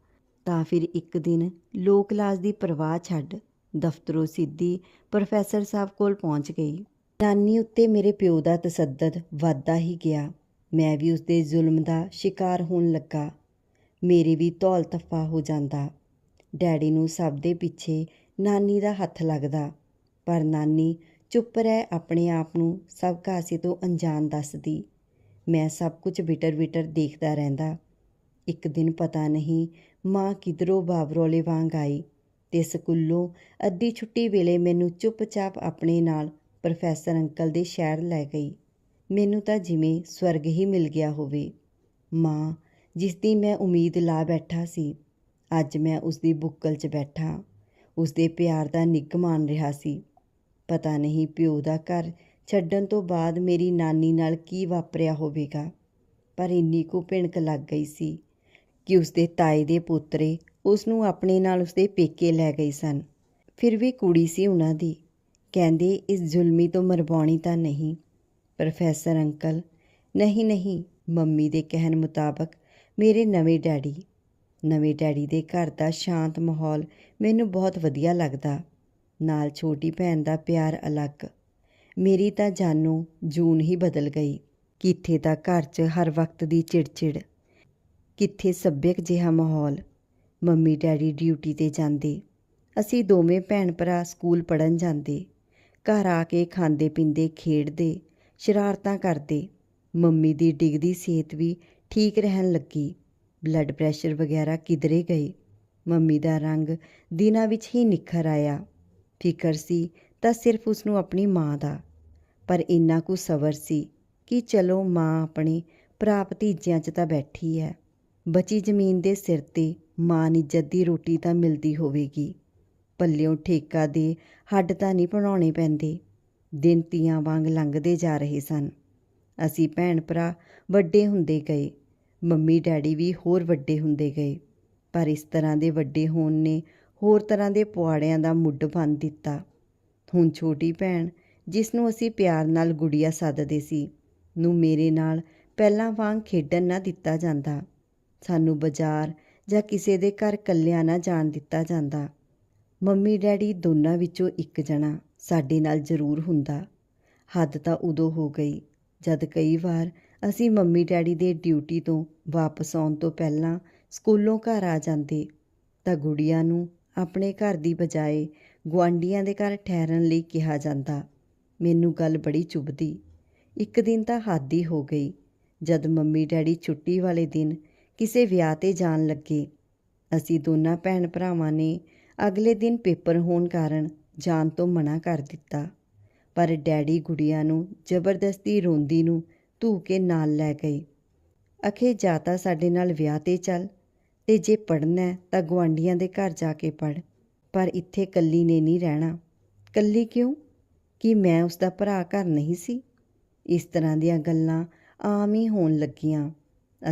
ਤਾਂ ਫਿਰ ਇੱਕ ਦਿਨ ਲੋਕ ਲਾਜ ਦੀ ਪਰਵਾਹ ਛੱਡ ਦਫ਼ਤਰੋਂ ਸਿੱਧੀ ਪ੍ਰੋਫੈਸਰ ਸਾਹਿਬ ਕੋਲ ਪਹੁੰਚ ਗਈ। ਨਾਨੀ ਉੱਤੇ ਮੇਰੇ ਪਿਓ ਦਾ ਤਸੱਦਦ ਵੱਧਦਾ ਹੀ ਗਿਆ। ਮੈਂ ਵੀ ਉਸਦੇ ਜ਼ੁਲਮ ਦਾ ਸ਼ਿਕਾਰ ਹੋਣ ਲੱਗਾ। ਮੇਰੇ ਵੀ ਧੌਲ ਤੱਫਾ ਹੋ ਜਾਂਦਾ। ਡੈਡੀ ਨੂੰ ਸਭ ਦੇ ਪਿੱਛੇ ਨਾਨੀ ਦਾ ਹੱਥ ਲੱਗਦਾ, ਪਰ ਨਾਨੀ ਚੁੱਪ ਰਹਿ ਆਪਣੇ ਆਪ ਨੂੰ ਸਭ ਕਾਸੇ ਤੋਂ ਅਣਜਾਣ ਦੱਸਦੀ। ਮੈਂ ਸਭ ਕੁਝ ਬਿਟਰ ਬਿਟਰ ਦੇਖਦਾ ਰਹਿੰਦਾ। ਇੱਕ ਦਿਨ ਪਤਾ ਨਹੀਂ ਮਾਂ ਕਿਧਰੋਂ ਬਾਬਰੋਲੇ ਵਾਂਗ ਆਈ ਤੇ ਸਕੂਲੋਂ ਅੱਧੀ ਛੁੱਟੀ ਵੇਲੇ ਮੈਨੂੰ ਚੁੱਪਚਾਪ ਆਪਣੇ ਨਾਲ ਪ੍ਰੋਫੈਸਰ ਅੰਕਲ ਦੇ ਸ਼ਹਿਰ ਲੈ ਗਈ। ਮੈਨੂੰ ਤਾਂ ਜਿਵੇਂ ਸਵਰਗ ਹੀ ਮਿਲ ਗਿਆ ਹੋਵੇ। ਮਾਂ, ਜਿਸ ਦੀ ਮੈਂ ਉਮੀਦ ਲਾ ਬੈਠਾ ਸੀ, ਅੱਜ ਮੈਂ ਉਸ ਦੀ ਬੁੱਕਲ 'ਚ ਬੈਠਾ। ਉਸ ਦੇ ਪਿਆਰ ਦਾ ਨਿੱਘ ਮਾਣ ਰਿਹਾ ਸੀ। ਪਤਾ ਨਹੀਂ ਪਿਓ ਦਾ ਘਰ ਛੱਡਣ ਤੋਂ ਬਾਅਦ ਮੇਰੀ ਨਾਨੀ ਨਾਲ ਕੀ ਵਾਪਰਿਆ ਹੋਵੇਗਾ। ਪਰ ਇੰਨੀ ਕੁ ਭਿਣਕ ਲੱਗ ਗਈ ਸੀ ਕਿ ਉਸਦੇ ਤਾਏ ਦੇ ਪੋਤਰੇ ਉਸ ਨੂੰ ਆਪਣੇ ਨਾਲ ਉਸਦੇ ਪੇਕੇ ਲੈ ਗਏ ਸਨ। ਫਿਰ ਵੀ ਕੁੜੀ ਸੀ ਉਹਨਾਂ ਦੀ। ਕਹਿੰਦੇ ਇਸ ਜ਼ੁਲਮੀ ਤੋਂ ਮਰਵਾਉਣੀ ਤਾਂ ਨਹੀਂ। ਪ੍ਰੋਫੈਸਰ ਅੰਕਲ, ਨਹੀਂ ਨਹੀਂ, ਮੰਮੀ ਦੇ ਕਹਿਣ ਮੁਤਾਬਕ ਮੇਰੇ ਨਵੇਂ ਡੈਡੀ ਨਵੇਂ ਡੈਡੀ ਦੇ ਘਰ ਦਾ ਸ਼ਾਂਤ ਮਾਹੌਲ ਮੈਨੂੰ ਬਹੁਤ ਵਧੀਆ ਲੱਗਦਾ। ਨਾਲ ਛੋਟੀ ਭੈਣ ਦਾ ਪਿਆਰ ਅਲੱਗ। ਮੇਰੀ ਤਾਂ ਜਾਨੋਂ ਜੂਨ ਹੀ ਬਦਲ ਗਈ। ਕਿੱਥੇ ਤਾਂ ਘਰ 'ਚ ਹਰ ਵਕਤ ਦੀ ਚਿੜਚਿੜ। ਕਿੱਥੇ ਸੱਭਿਅਕ ਜਿਹਾ ਮਾਹੌਲ। ਮੰਮੀ ਡੈਡੀ ਡਿਊਟੀ ਤੇ ਜਾਂਦੇ। ਅਸੀਂ ਦੋਵੇਂ ਭੈਣ ਭਰਾ ਸਕੂਲ ਪੜਨ ਜਾਂਦੇ। ਘਰ ਆ ਕੇ ਖਾਂਦੇ ਪੀਂਦੇ ਖੇਡਦੇ, ਸ਼ਰਾਰਤਾਂ ਕਰਦੇ। ਮੰਮੀ ਦੀ ਡਿੱਗਦੀ ਸਿਹਤ ਵੀ ਠੀਕ ਰਹਿਣ ਲੱਗੀ। ਬਲੱਡ ਪ੍ਰੈਸ਼ਰ ਵਗੈਰਾ ਕਿਧਰੇ ਗਏ। ਮੰਮੀ ਦਾ ਰੰਗ ਦਿਨਾਂ ਵਿੱਚ ਹੀ ਨਿਖਰ ਆਇਆ। ਫਿਕਰ ਸੀ ਤਾਂ ਸਿਰਫ ਉਸ ਨੂੰ ਆਪਣੀ ਮਾਂ ਦਾ। ਪਰ ਇੰਨਾ ਕੁ ਸਬਰ ਸੀ ਕਿ ਚਲੋ ਮਾਂ ਆਪਣੇ ਭਰਾ ਭਤੀਜਿਆਂ 'ਚ ਤਾਂ ਬੈਠੀ ਹੈ। ਬਚੀ ਜ਼ਮੀਨ ਦੇ ਸਿਰ ਤੇ ਮਾਂ ਇੱਜ਼ਤ ਦੀ ਰੋਟੀ ਤਾਂ ਮਿਲਦੀ ਹੋਵੇਗੀ। ਪੱਲਿਓਂ ਠੇਕਾ ਦੇ ਹੱਡ ਤਾਂ ਨਹੀਂ ਬਣਾਉਣੇ ਪੈਂਦੇ। ਦਿਨ ਤੀਆਂ ਵਾਂਗ ਲੰਘਦੇ ਜਾ ਰਹੇ ਸਨ। ਅਸੀਂ ਭੈਣ ਭਰਾ ਵੱਡੇ ਹੁੰਦੇ ਗਏ। ਮੰਮੀ ਡੈਡੀ ਵੀ ਹੋਰ ਵੱਡੇ ਹੁੰਦੇ ਗਏ। ਪਰ ਇਸ ਤਰ੍ਹਾਂ ਦੇ ਵੱਡੇ ਹੋਣ ਨੇ ਹੋਰ ਤਰ੍ਹਾਂ ਦੇ ਪੁਆੜਿਆਂ ਦਾ ਮੁੱਢ ਬੰਨ ਦਿੱਤਾ। ਹੁਣ ਛੋਟੀ ਭੈਣ, ਜਿਸ ਨੂੰ ਅਸੀਂ ਪਿਆਰ ਨਾਲ ਗੁੜੀਆ ਸੱਦਦੇ ਸੀ, ਨੂੰ ਮੇਰੇ ਨਾਲ ਪਹਿਲਾਂ ਵਾਂਗ ਖੇਡਣ ਨਾ ਦਿੱਤਾ ਜਾਂਦਾ। ਸਾਨੂੰ ਬਾਜ਼ਾਰ ਜਾਂ ਕਿਸੇ ਦੇ ਘਰ ਕੱਲਿਆਂ ਨਾ ਜਾਣ ਦਿੱਤਾ ਜਾਂਦਾ। ਮੰਮੀ ਡੈਡੀ ਦੋਨਾਂ ਵਿੱਚੋਂ ਇੱਕ ਜਣਾ ਸਾਡੇ ਨਾਲ ਜ਼ਰੂਰ ਹੁੰਦਾ। ਹੱਦ ਤਾਂ ਉਦੋਂ ਹੋ ਗਈ, ਜਦ ਕਈ ਵਾਰ ਅਸੀਂ ਮੰਮੀ ਡੈਡੀ ਦੇ ਡਿਊਟੀ ਤੋਂ ਵਾਪਸ ਆਉਣ ਤੋਂ ਪਹਿਲਾਂ ਸਕੂਲੋਂ ਘਰ ਆ ਜਾਂਦੇ, ਤਾਂ ਗੁੜੀਆ ਨੂੰ ਆਪਣੇ ਘਰ ਦੀ ਬਜਾਏ ਗੁਆਂਢੀਆਂ ਦੇ ਘਰ ਠਹਿਰਨ ਲਈ ਕਿਹਾ ਜਾਂਦਾ। ਮੈਨੂੰ ਗੱਲ ਬੜੀ ਚੁਭਦੀ। ਇੱਕ ਦਿਨ ਤਾਂ ਹੱਦ ਹੀ ਹੋ ਗਈ, ਜਦ ਮੰਮੀ ਡੈਡੀ ਛੁੱਟੀ ਵਾਲੇ ਦਿਨ ਕਿਸੇ ਵਿਆਹ ਤੇ ਜਾਣ ਲੱਗੇ। ਅਸੀਂ ਦੋਨਾਂ ਭੈਣ ਭਰਾਵਾਂ ਨੇ ਅਗਲੇ ਦਿਨ ਪੇਪਰ ਹੋਣ ਕਾਰਨ ਜਾਣ ਤੋਂ ਮਨਾ ਕਰ ਦਿੱਤਾ। ਪਰ ਡੈਡੀ ਗੁੜੀਆ ਨੂੰ ਜ਼ਬਰਦਸਤੀ ਰੋਂਦੀ ਨੂੰ ਧੂ ਕੇ ਨਾਲ ਲੈ ਗਏ। ਅਖੇ, ਜਾਂ ਤਾਂ ਸਾਡੇ ਨਾਲ ਵਿਆਹ ਤੇ ਚੱਲ ਤੇ ਜੇ ਪੜ੍ਹਨਾ ਤਾਂ ਗੁਆਂਢੀਆਂ ਦੇ ਘਰ ਜਾ ਕੇ ਪੜ੍ਹ। ਪਰ ਇੱਥੇ ਕੱਲੀ ਨੇ ਨਹੀਂ ਰਹਿਣਾ। ਕੱਲੀ ਕਿਉਂ? ਕਿ ਮੈਂ ਉਸ ਦਾ ਭਰਾ ਘਰ ਨਹੀਂ ਸੀ। ਇਸ ਤਰ੍ਹਾਂ ਦੀਆਂ ਗੱਲਾਂ ਆਮ ਹੀ ਹੋਣ ਲੱਗੀਆਂ।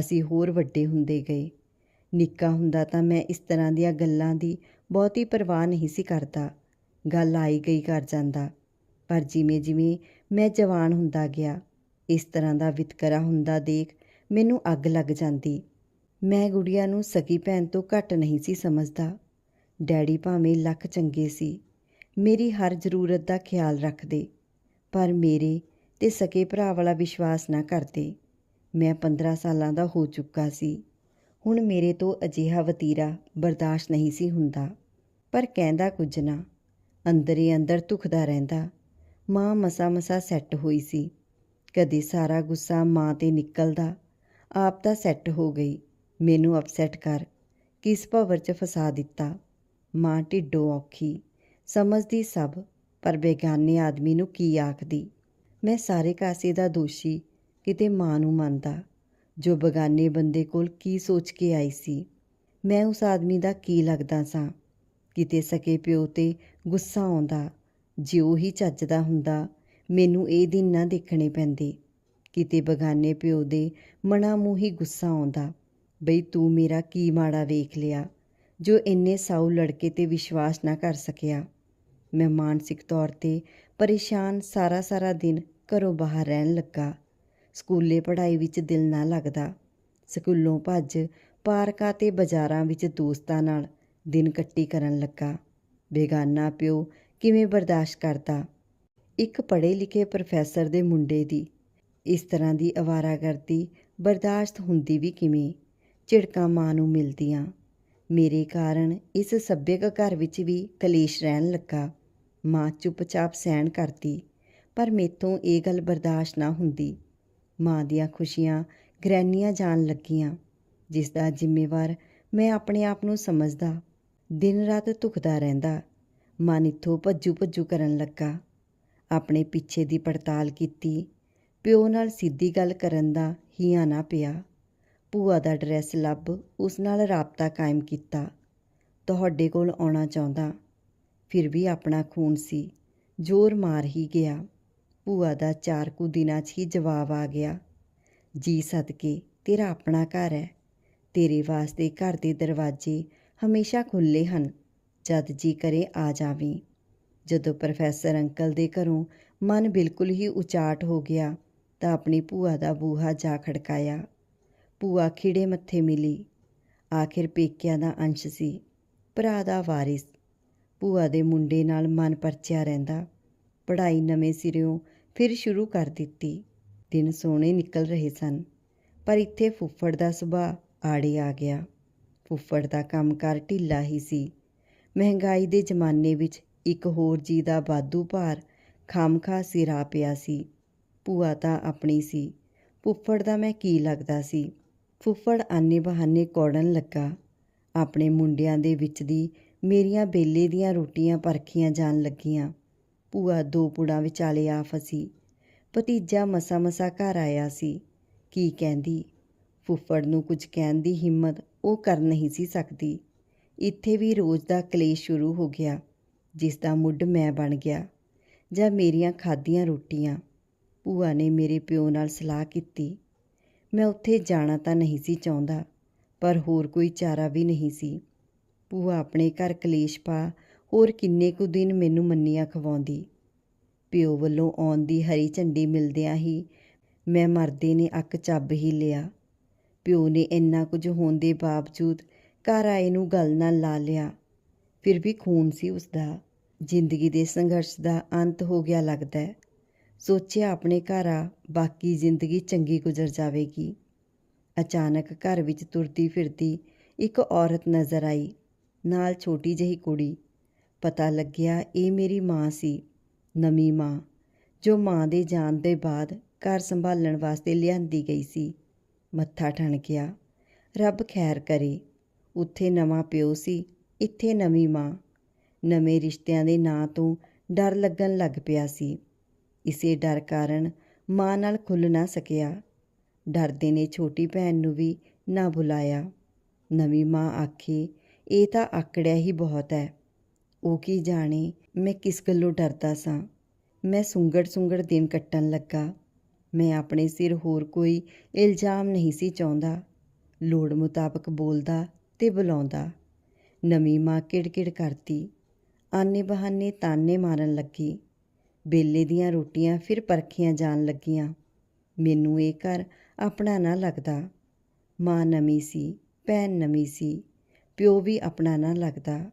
ਅਸੀਂ ਹੋਰ ਵੱਡੇ ਹੁੰਦੇ ਗਏ। ਨਿੱਕਾ ਹੁੰਦਾ ਤਾਂ ਮੈਂ ਇਸ ਤਰ੍ਹਾਂ ਦੀਆਂ ਗੱਲਾਂ ਦੀ ਬਹੁਤੀ ਪਰਵਾਹ ਨਹੀਂ ਸੀ ਕਰਦਾ। ਗੱਲ ਆਈ ਗਈ ਕਰ ਜਾਂਦਾ। ਪਰ ਜਿਵੇਂ ਜਿਵੇਂ ਮੈਂ ਜਵਾਨ ਹੁੰਦਾ ਗਿਆ, ਇਸ ਤਰ੍ਹਾਂ ਦਾ ਵਿਤਕਰਾ ਹੁੰਦਾ ਦੇਖ ਮੈਨੂੰ ਅੱਗ ਲੱਗ ਜਾਂਦੀ। ਮੈਂ ਗੁੜੀਆ ਨੂੰ ਸਕੀ ਭੈਣ ਤੋਂ ਘੱਟ ਨਹੀਂ ਸੀ ਸਮਝਦਾ। ਡੈਡੀ ਭਾਵੇਂ ਲੱਖ ਚੰਗੇ ਸੀ, ਮੇਰੀ ਹਰ ਜ਼ਰੂਰਤ ਦਾ ਖਿਆਲ ਰੱਖਦੇ, ਪਰ ਮੇਰੇ ਤੇ ਸਕੇ ਭਰਾ ਵਾਲਾ ਵਿਸ਼ਵਾਸ ਨਾ ਕਰਦੇ। ਮੈਂ 15 ਸਾਲਾਂ ਦਾ ਹੋ ਚੁੱਕਾ ਸੀ। ਹੁਣ ਮੇਰੇ ਤੋਂ ਅਜਿਹਾ ਵਤੀਰਾ ਬਰਦਾਸ਼ਤ ਨਹੀਂ ਸੀ ਹੁੰਦਾ। ਪਰ ਕਹਿੰਦਾ ਕੁਝ ਨਾ, ਅੰਦਰੇ ਅੰਦਰ ਧੁਖਦਾ ਰਹਿੰਦਾ। ਮਾਂ ਮਸਾ ਮਸਾ ਸੈੱਟ ਹੋਈ ਸੀ। ਕਦੇ ਸਾਰਾ ਗੁੱਸਾ ਮਾਂ ਤੇ ਨਿਕਲਦਾ, ਆਪ ਤਾਂ ਸੈੱਟ ਹੋ ਗਈ। ਮੈਨੂੰ ਅਪਸੈਟ ਕਰ, ਕਿਸ ਭਵਰ 'ਚ ਫਸਾ ਦਿੱਤਾ? ਮਾਂ ਢਿੱਡੋਂ ਔਖੀ, ਸਮਝਦੀ ਸਭ, ਪਰ ਬੇਗਾਨੇ ਆਦਮੀ ਨੂੰ ਕੀ ਆਖਦੀ? ਮੈਂ ਸਾਰੇ ਕਾਸੇ ਦਾ ਦੋਸ਼ੀ, ਕਿਤੇ ਮਾਂ ਨੂੰ ਮੰਨਦਾ, ਜੋ ਬਗਾਨੇ ਬੰਦੇ ਕੋਲ ਕੀ ਸੋਚ ਕੇ ਆਈ ਸੀ? ਮੈਂ ਉਸ ਆਦਮੀ ਦਾ ਕੀ ਲੱਗਦਾ ਸਾਂ? ਕਿਤੇ ਸਕੇ ਪਿਓ ਤੇ ਗੁੱਸਾ ਆਉਂਦਾ, ਜੇ ਉਹ ਹੀ ਚੱਜਦਾ ਹੁੰਦਾ, ਮੈਨੂੰ ਇਹ ਦਿਨ ਨਾ ਦੇਖਣੇ ਪੈਂਦੇ। ਕਿਤੇ ਬਗਾਨੇ ਪਿਓ ਦੇ ਮਨਾ ਮੂੰਹ ਹੀ ਗੁੱਸਾ ਆਉਂਦਾ। ਬਈ ਤੂੰ ਮੇਰਾ ਕੀ ਮਾੜਾ ਵੇਖ ਲਿਆ, ਜੋ ਇੰਨੇ ਸਾਊ ਲੜਕੇ ਤੇ ਵਿਸ਼ਵਾਸ ਨਾ ਕਰ ਸਕਿਆ। ਮੈਂ ਮਾਨਸਿਕ ਤੌਰ ਤੇ ਪਰੇਸ਼ਾਨ ਸਾਰਾ ਸਾਰਾ ਦਿਨ ਘਰੋਂ ਬਾਹਰ ਰਹਿਣ ਲੱਗਾ। ਸਕੂਲੇ ਪੜ੍ਹਾਈ ਵਿੱਚ ਦਿਲ ਨਾ ਲੱਗਦਾ। ਸਕੂਲੋਂ ਭੱਜ ਪਾਰਕਾਂ ਤੇ ਬਾਜ਼ਾਰਾਂ ਵਿੱਚ ਦੋਸਤਾਂ ਨਾਲ ਦਿਨ ਕੱਟੀ ਕਰਨ ਲੱਗਾ। ਬੇਗਾਨਾ ਪਿਓ ਕਿਵੇਂ ਬਰਦਾਸ਼ਤ ਕਰਦਾ? ਇੱਕ ਪੜ੍ਹੇ ਲਿਖੇ ਪ੍ਰੋਫੈਸਰ ਦੇ ਮੁੰਡੇ ਦੀ ਇਸ ਤਰ੍ਹਾਂ ਦੀ ਅਵਾਰਾਗਰਦੀ ਬਰਦਾਸ਼ਤ ਹੁੰਦੀ ਵੀ ਕਿਵੇਂ? ਝਿੜਕਾਂ ਮਾਂ ਨੂੰ ਮਿਲਦੀਆਂ। ਮੇਰੇ ਕਾਰਨ ਇਸ ਸੱਭਿਅਕ ਘਰ ਵਿੱਚ ਵੀ ਕਲੇਸ਼ ਰਹਿਣ ਲੱਗਾ। ਮਾਂ ਚੁੱਪਚਾਪ ਸਹਿਣ ਕਰਦੀ, ਪਰ ਮੇਥੋਂ ਇਹ ਗੱਲ ਬਰਦਾਸ਼ਤ ਨਾ ਹੁੰਦੀ। ਮਾਂ ਦੀਆਂ ਖੁਸ਼ੀਆਂ ਗ੍ਰੈਨੀਆਂ ਜਾਣ ਲੱਗੀਆਂ, ਜਿਸ ਦਾ ਜ਼ਿੰਮੇਵਾਰ ਮੈਂ ਆਪਣੇ ਆਪ ਨੂੰ ਸਮਝਦਾ। ਦਿਨ ਰਾਤ ਧੁਖਦਾ ਰਹਿੰਦਾ। ਮਨ ਇੱਥੋਂ ਭੱਜੂ ਭੱਜੂ ਕਰਨ ਲੱਗਾ। ਆਪਣੇ ਪਿੱਛੇ ਦੀ ਪੜਤਾਲ ਕੀਤੀ। ਪਿਓ ਨਾਲ ਸਿੱਧੀ ਗੱਲ ਕਰਨ ਦਾ ਹੀਆਂ ਨਾ ਪਿਆ। ਭੂਆ ਦਾ ਐਡਰੈਸ ਲੱਭ ਉਸ ਨਾਲ ਰਾਬਤਾ ਕਾਇਮ ਕੀਤਾ। ਤੁਹਾਡੇ ਕੋਲ ਆਉਣਾ ਚਾਹੁੰਦਾ। ਫਿਰ ਵੀ ਆਪਣਾ ਖੂਨ ਸੀ। ਜ਼ੋਰ ਮਾਰ ਹੀ ਗਿਆ। ਭੂਆ ਦਾ ਚਾਰ ਕੁ ਦਿਨਾਂ 'ਚ ਹੀ ਜਵਾਬ ਆ ਗਿਆ। ਜੀ ਸਦਕੇ, ਤੇਰਾ ਆਪਣਾ ਘਰ ਹੈ। ਤੇਰੇ ਵਾਸਤੇ ਘਰ ਦੇ ਦਰਵਾਜ਼ੇ ਹਮੇਸ਼ਾ ਖੁੱਲੇ ਹਨ। ਜਦ ਜੀ ਕਰੇ ਆ ਜਾਵੀਂ। ਜਦੋਂ ਪ੍ਰੋਫੈਸਰ ਅੰਕਲ ਦੇ ਘਰੋਂ ਮਨ ਬਿਲਕੁਲ ਹੀ ਉਚਾਟ ਹੋ ਗਿਆ ਤਾਂ ਆਪਣੀ ਭੂਆ ਦਾ ਬੂਹਾ ਜਾ ਖੜਕਾਇਆ। ਭੂਆ ਖਿੜੇ ਮੱਥੇ ਮਿਲੀ। ਆਖਿਰ ਪੇਕਿਆਂ ਦਾ ਅੰਸ਼ ਸੀ, ਭਰਾ ਦਾ ਵਾਰਿਸ। ਭੂਆ ਦੇ ਮੁੰਡੇ ਨਾਲ ਮਨ ਪਰਚਿਆ ਰਹਿੰਦਾ। ਪੜ੍ਹਾਈ ਨਵੇਂ ਸਿਰਿਓਂ ਫਿਰ ਸ਼ੁਰੂ ਕਰ ਦਿੱਤੀ। ਦਿਨ ਸੋਹਣੇ ਨਿਕਲ ਰਹੇ ਸਨ, ਪਰ ਇੱਥੇ ਫੁੱਫੜ ਦਾ ਸੁਭਾਅ ਆੜੇ ਆ ਗਿਆ। ਫੁੱਫੜ ਦਾ ਕੰਮਕਾਰ ਢਿੱਲਾ ਹੀ ਸੀ। ਮਹਿੰਗਾਈ ਦੇ ਜ਼ਮਾਨੇ ਵਿੱਚ ਇੱਕ ਹੋਰ ਜੀ ਦਾ ਵਾਧੂ ਭਾਰ ਖਾਮਖਾ ਸਿਰਾ ਪਿਆ ਸੀ। ਭੂਆ ਤਾਂ ਆਪਣੀ ਸੀ। ਫੁੱਫੜ ਦਾ ਮੈਂ ਕੀ ਲੱਗਦਾ ਸੀ? ਫੁੱਫੜ ਆਨੇ ਬਹਾਨੇ ਕੋੜਨ ਲੱਗਾ। ਆਪਣੇ ਮੁੰਡਿਆਂ ਦੇ ਵਿੱਚ ਦੀ ਮੇਰੀਆਂ ਬੇਲੇ ਦੀਆਂ ਰੋਟੀਆਂ ਪਰਖੀਆਂ ਜਾਣ ਲੱਗੀਆਂ। ਭੂਆ ਦੋ ਪੁੜਾਂ ਵਿਚਾਲੇ ਆ ਫਸੀ। ਭਤੀਜਾ ਮਸਾ ਮਸਾ ਘਰ ਆਇਆ ਸੀ। ਕੀ ਕਹਿੰਦੀ? ਫੁੱਫੜ ਨੂੰ ਕੁਝ ਕਹਿਣ ਦੀ ਹਿੰਮਤ ਉਹ ਕਰ ਨਹੀਂ ਸੀ ਸਕਦੀ। ਇੱਥੇ ਵੀ ਰੋਜ਼ ਦਾ ਕਲੇਸ਼ ਸ਼ੁਰੂ ਹੋ ਗਿਆ, ਜਿਸ ਦਾ ਮੁੱਢ ਮੈਂ ਬਣ ਗਿਆ, ਜਾਂ ਮੇਰੀਆਂ ਖਾਧੀਆਂ ਰੋਟੀਆਂ। ਭੂਆ ਨੇ ਮੇਰੇ ਪਿਓ ਨਾਲ ਸਲਾਹ ਕੀਤੀ। ਮੈਂ ਉੱਥੇ ਜਾਣਾ ਤਾਂ ਨਹੀਂ ਸੀ ਚਾਹੁੰਦਾ, ਪਰ ਹੋਰ ਕੋਈ ਚਾਰਾ ਵੀ ਨਹੀਂ ਸੀ। ਭੂਆ ਆਪਣੇ ਘਰ ਕਲੇਸ਼ ਪਾ ਹੋਰ ਕਿੰਨੇ ਕੁ ਦਿਨ ਮੈਨੂੰ ਮੰਨੀਆਂ ਖਵਾਉਂਦੀ। ਪਿਓ ਵੱਲੋਂ ਆਉਣ ਦੀ ਹਰੀ ਝੰਡੀ ਮਿਲਦਿਆਂ ਹੀ ਮੈਂ ਮਰਦੇ ਨੇ ਅੱਕ ਚੱਬ ਹੀ ਲਿਆ। ਪਿਓ ਨੇ ਇੰਨਾ ਕੁਝ ਹੋਣ ਦੇ ਬਾਵਜੂਦ ਘਰ ਆਏ ਨੂੰ ਗੱਲ ਨਾਲ ਲਾ ਲਿਆ। ਫਿਰ ਵੀ ਖੂਨ ਸੀ ਉਸਦਾ। ਜ਼ਿੰਦਗੀ ਦੇ ਸੰਘਰਸ਼ ਦਾ ਅੰਤ ਹੋ ਗਿਆ ਲੱਗਦਾ ਹੈ। ਸੋਚਿਆ ਆਪਣੇ ਘਰ ਆ, ਬਾਕੀ ਜ਼ਿੰਦਗੀ ਚੰਗੀ ਗੁਜ਼ਰ ਜਾਵੇਗੀ। ਅਚਾਨਕ ਘਰ ਵਿੱਚ ਤੁਰਦੀ ਫਿਰਦੀ ਇੱਕ ਔਰਤ ਨਜ਼ਰ ਆਈ, ਨਾਲ ਛੋਟੀ ਜਿਹੀ ਕੁੜੀ। ਪਤਾ ਲੱਗਿਆ ਇਹ ਮੇਰੀ ਮਾਂ ਸੀ, ਨਵੀਂ ਮਾਂ, ਜੋ ਮਾਂ ਦੇ ਜਾਣ ਦੇ ਬਾਅਦ ਘਰ ਸੰਭਾਲਣ ਵਾਸਤੇ ਲਿਆਂਦੀ ਗਈ ਸੀ। ਮੱਥਾ ਠਣ ਗਿਆ ਰੱਬ ਖੈਰ ਕਰੇ, ਉੱਥੇ ਨਵਾਂ ਪਿਓ ਸੀ, ਇੱਥੇ ਨਵੀਂ ਮਾਂ। ਨਵੇਂ ਰਿਸ਼ਤਿਆਂ ਦੇ ਨਾਂ ਤੋਂ ਡਰ ਲੱਗਣ ਲੱਗ ਪਿਆ ਸੀ। ਇਸੇ ਡਰ ਕਾਰਨ ਮਾਂ ਨਾਲ ਖੁੱਲ ਨਾ ਸਕਿਆ। ਡਰਦੇ ਨੇ ਛੋਟੀ ਭੈਣ ਨੂੰ ਵੀ ਨਾ ਬੁਲਾਇਆ। ਨਵੀਂ ਮਾਂ ਆਖੇ, ਇਹ ਤਾਂ ਆਕੜਿਆ ਹੀ ਬਹੁਤ ਹੈ। ਉਹ ਕੀ ਜਾਣੇ, ਮੈਂ ਕਿਸ ਗੱਲੋਂ ਡਰਦਾ ਸਾਂ? ਮੈਂ ਸੁੰਗੜ ਸੁੰਗੜ ਦਿਨ ਕੱਟਣ ਲੱਗਾ। ਮੈਂ ਆਪਣੇ ਸਿਰ ਹੋਰ ਕੋਈ ਇਲਜ਼ਾਮ ਨਹੀਂ ਸੀ ਚਾਹੁੰਦਾ। ਲੋੜ ਮੁਤਾਬਕ ਬੋਲਦਾ ਤੇ ਬੁਲਾਉਂਦਾ। ਨਵੀਂ ਮਾਂ ਕਿੜਕਿੜ ਕਰਦੀ। ਆਨੇ ਬਹਾਨੇ ਤਾਨੇ ਮਾਰਨ ਲੱਗੀ। ਬੇਲੇ ਦੀਆਂ ਰੋਟੀਆਂ ਫਿਰ ਪਰਖੀਆਂ ਜਾਣ ਲੱਗੀਆਂ। ਮੈਨੂੰ ਇਹ ਘਰ ਆਪਣਾ ਨਾ ਲੱਗਦਾ। ਮਾਂ ਨਵੀਂ ਸੀ, ਭੈਣ ਨਵੀਂ ਸੀ, ਪਿਓ ਵੀ ਆਪਣਾ ਨਾ ਲੱਗਦਾ।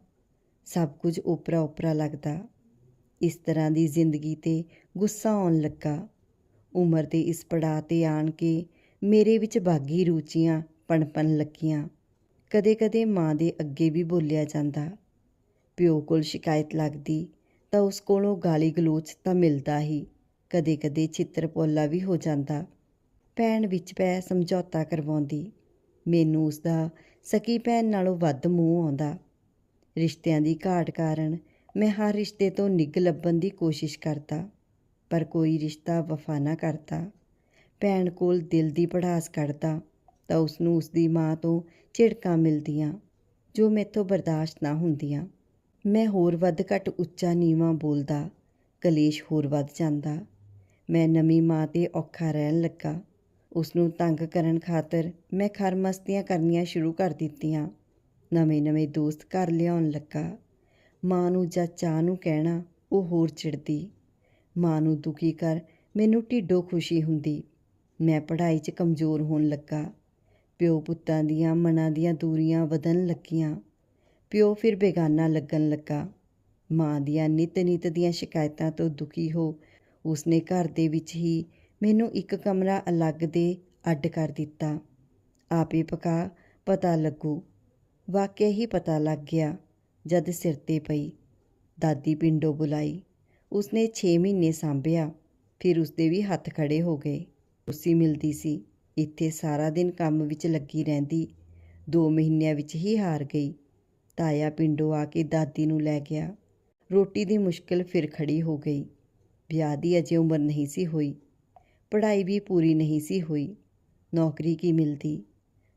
ਸਭ ਕੁਝ ਓਪਰਾ ਓਪਰਾ ਲੱਗਦਾ। ਇਸ ਤਰ੍ਹਾਂ ਦੀ ਜ਼ਿੰਦਗੀ ਤੇ ਗੁੱਸਾ ਆਉਣ ਲੱਗਾ। ਉਮਰ ਦੇ ਇਸ ਪੜਾਅ ਤੇ ਆਣ ਕੇ ਮੇਰੇ ਵਿੱਚ ਬਾਗੀ ਰੁਚੀਆਂ ਪਣਪਣ ਲੱਗੀਆਂ। ਕਦੇ-ਕਦੇ ਮਾਂ ਦੇ ਅੱਗੇ ਵੀ ਬੋਲਿਆ ਜਾਂਦਾ। ਪਿਓ ਕੋਲ ਸ਼ਿਕਾਇਤ ਲੱਗਦੀ ਤਾਂ ਉਸ ਕੋਲੋਂ ਗਾਲੀ ਗਲੋਚ ਤਾਂ ਮਿਲਦਾ ਹੀ। ਕਦੇ-ਕਦੇ ਛਿੱਤਰ ਪੋਲਾ ਵੀ ਹੋ ਜਾਂਦਾ। ਭੈਣ ਵਿੱਚ ਪੈ ਸਮਝੌਤਾ ਕਰਵਾਉਂਦੀ। ਮੈਨੂੰ ਉਸ ਦਾ ਸਕੀ ਭੈਣ ਨਾਲੋਂ ਵੱਧ ਮੂੰਹ ਆਉਂਦਾ। ਰਿਸ਼ਤਿਆਂ ਦੀ ਘਾਟ ਕਾਰਨ ਮੈਂ ਹਰ ਰਿਸ਼ਤੇ ਤੋਂ ਨਿੱਘ ਲੱਭਣ ਦੀ ਕੋਸ਼ਿਸ਼ ਕਰਦਾ, ਪਰ ਕੋਈ ਰਿਸ਼ਤਾ ਵਫਾ ਨਾ ਕਰਦਾ। ਭੈਣ ਕੋਲ ਦਿਲ ਦੀ ਪੜਾਸ ਕੱਢਦਾ ਤਾਂ ਉਸ ਨੂੰ ਉਸ ਦੀ ਮਾਂ ਤੋਂ ਝਿੜਕਾਂ ਮਿਲਦੀਆਂ, ਜੋ ਮੈਥੋਂ ਬਰਦਾਸ਼ਤ ਨਾ ਹੁੰਦੀਆਂ। ਮੈਂ ਹੋਰ ਵੱਧ ਘੱਟ ਉੱਚਾ ਨੀਵਾਂ ਬੋਲਦਾ, ਕਲੇਸ਼ ਹੋਰ ਵੱਧ ਜਾਂਦਾ। ਮੈਂ ਨਵੀਂ ਮਾਂ ਤੇ ਔਖਾ ਰਹਿਣ ਲੱਗਾ। ਉਸ ਨੂੰ ਤੰਗ ਕਰਨ ਖਾਤਰ ਮੈਂ ਖਰਮਸਤੀਆਂ ਕਰਨੀਆਂ ਸ਼ੁਰੂ ਕਰ ਦਿੱਤੀਆਂ। ਨਵੇਂ-ਨਵੇਂ ਦੋਸਤ ਘਰ ਲਿਆਉਣ ਲੱਗਾ। ਮਾਂ ਨੂੰ ਜਾਂ ਚਾਹ ਨੂੰ ਕਹਿਣਾ, ਉਹ ਹੋਰ ਚਿੜਦੀ। ਮਾਂ ਨੂੰ ਦੁਖੀ ਕਰ ਮੈਨੂੰ ਢਿੱਡੋ ਖੁਸ਼ੀ ਹੁੰਦੀ। ਮੈਂ ਪੜ੍ਹਾਈ 'ਚ ਕਮਜ਼ੋਰ ਹੋਣ ਲੱਗਾ। ਪਿਓ ਪੁੱਤਾਂ ਦੀਆਂ ਮਨਾਂ ਦੀਆਂ ਦੂਰੀਆਂ ਵਧਣ ਲੱਗੀਆਂ। ਪਿਓ ਫਿਰ ਬੇਗਾਨਾ ਲੱਗਣ ਲੱਗਾ। ਮਾਂ ਦੀਆਂ ਨਿਤ-ਨਿਤ ਦੀਆਂ ਸ਼ਿਕਾਇਤਾਂ ਤੋਂ ਦੁਖੀ ਹੋ ਉਸਨੇ ਘਰ ਦੇ ਵਿੱਚ ਹੀ ਮੈਨੂੰ ਇੱਕ ਕਮਰਾ ਅਲੱਗ ਦੇ ਅੱਡ ਕਰ ਦਿੱਤਾ। ਆਪੇ ਪਕਾ ਪਤਾ ਲੱਗੂ। ਵਾਕਿਆ ਹੀ ਪਤਾ ਲੱਗ ਗਿਆ, ਜਦ ਸਿਰ ਤੇ ਪਈ। ਦਾਦੀ ਪਿੰਡੋਂ ਬੁਲਾਈ। ਉਸਨੇ 6 ਮਹੀਨੇ ਸੰਭਿਆ, ਫਿਰ ਉਸਦੇ ਵੀ ਹੱਥ ਖੜੇ ਹੋ ਗਏ। ਉਸੀ ਮਿਲਦੀ ਸੀ। ਇੱਥੇ ਸਾਰਾ ਦਿਨ ਕੰਮ ਵਿੱਚ ਲੱਗੀ ਰਹਿੰਦੀ। 2 ਮਹੀਨਿਆਂ ਵਿੱਚ ਹੀ ਹਾਰ ਗਈ। ਤਾਇਆ ਪਿੰਡੋਂ ਆ ਕੇ ਦਾਦੀ ਨੂੰ ਲੈ ਗਿਆ। ਰੋਟੀ ਦੀ ਮੁਸ਼ਕਿਲ ਫਿਰ ਖੜੀ ਹੋ ਗਈ। ਵਿਆਹ ਦੀ ਅਜੇ ਉਮਰ ਨਹੀਂ ਸੀ ਹੋਈ। ਪੜ੍ਹਾਈ ਵੀ ਪੂਰੀ ਨਹੀਂ ਸੀ ਹੋਈ। ਨੌਕਰੀ ਕੀ ਮਿਲਦੀ?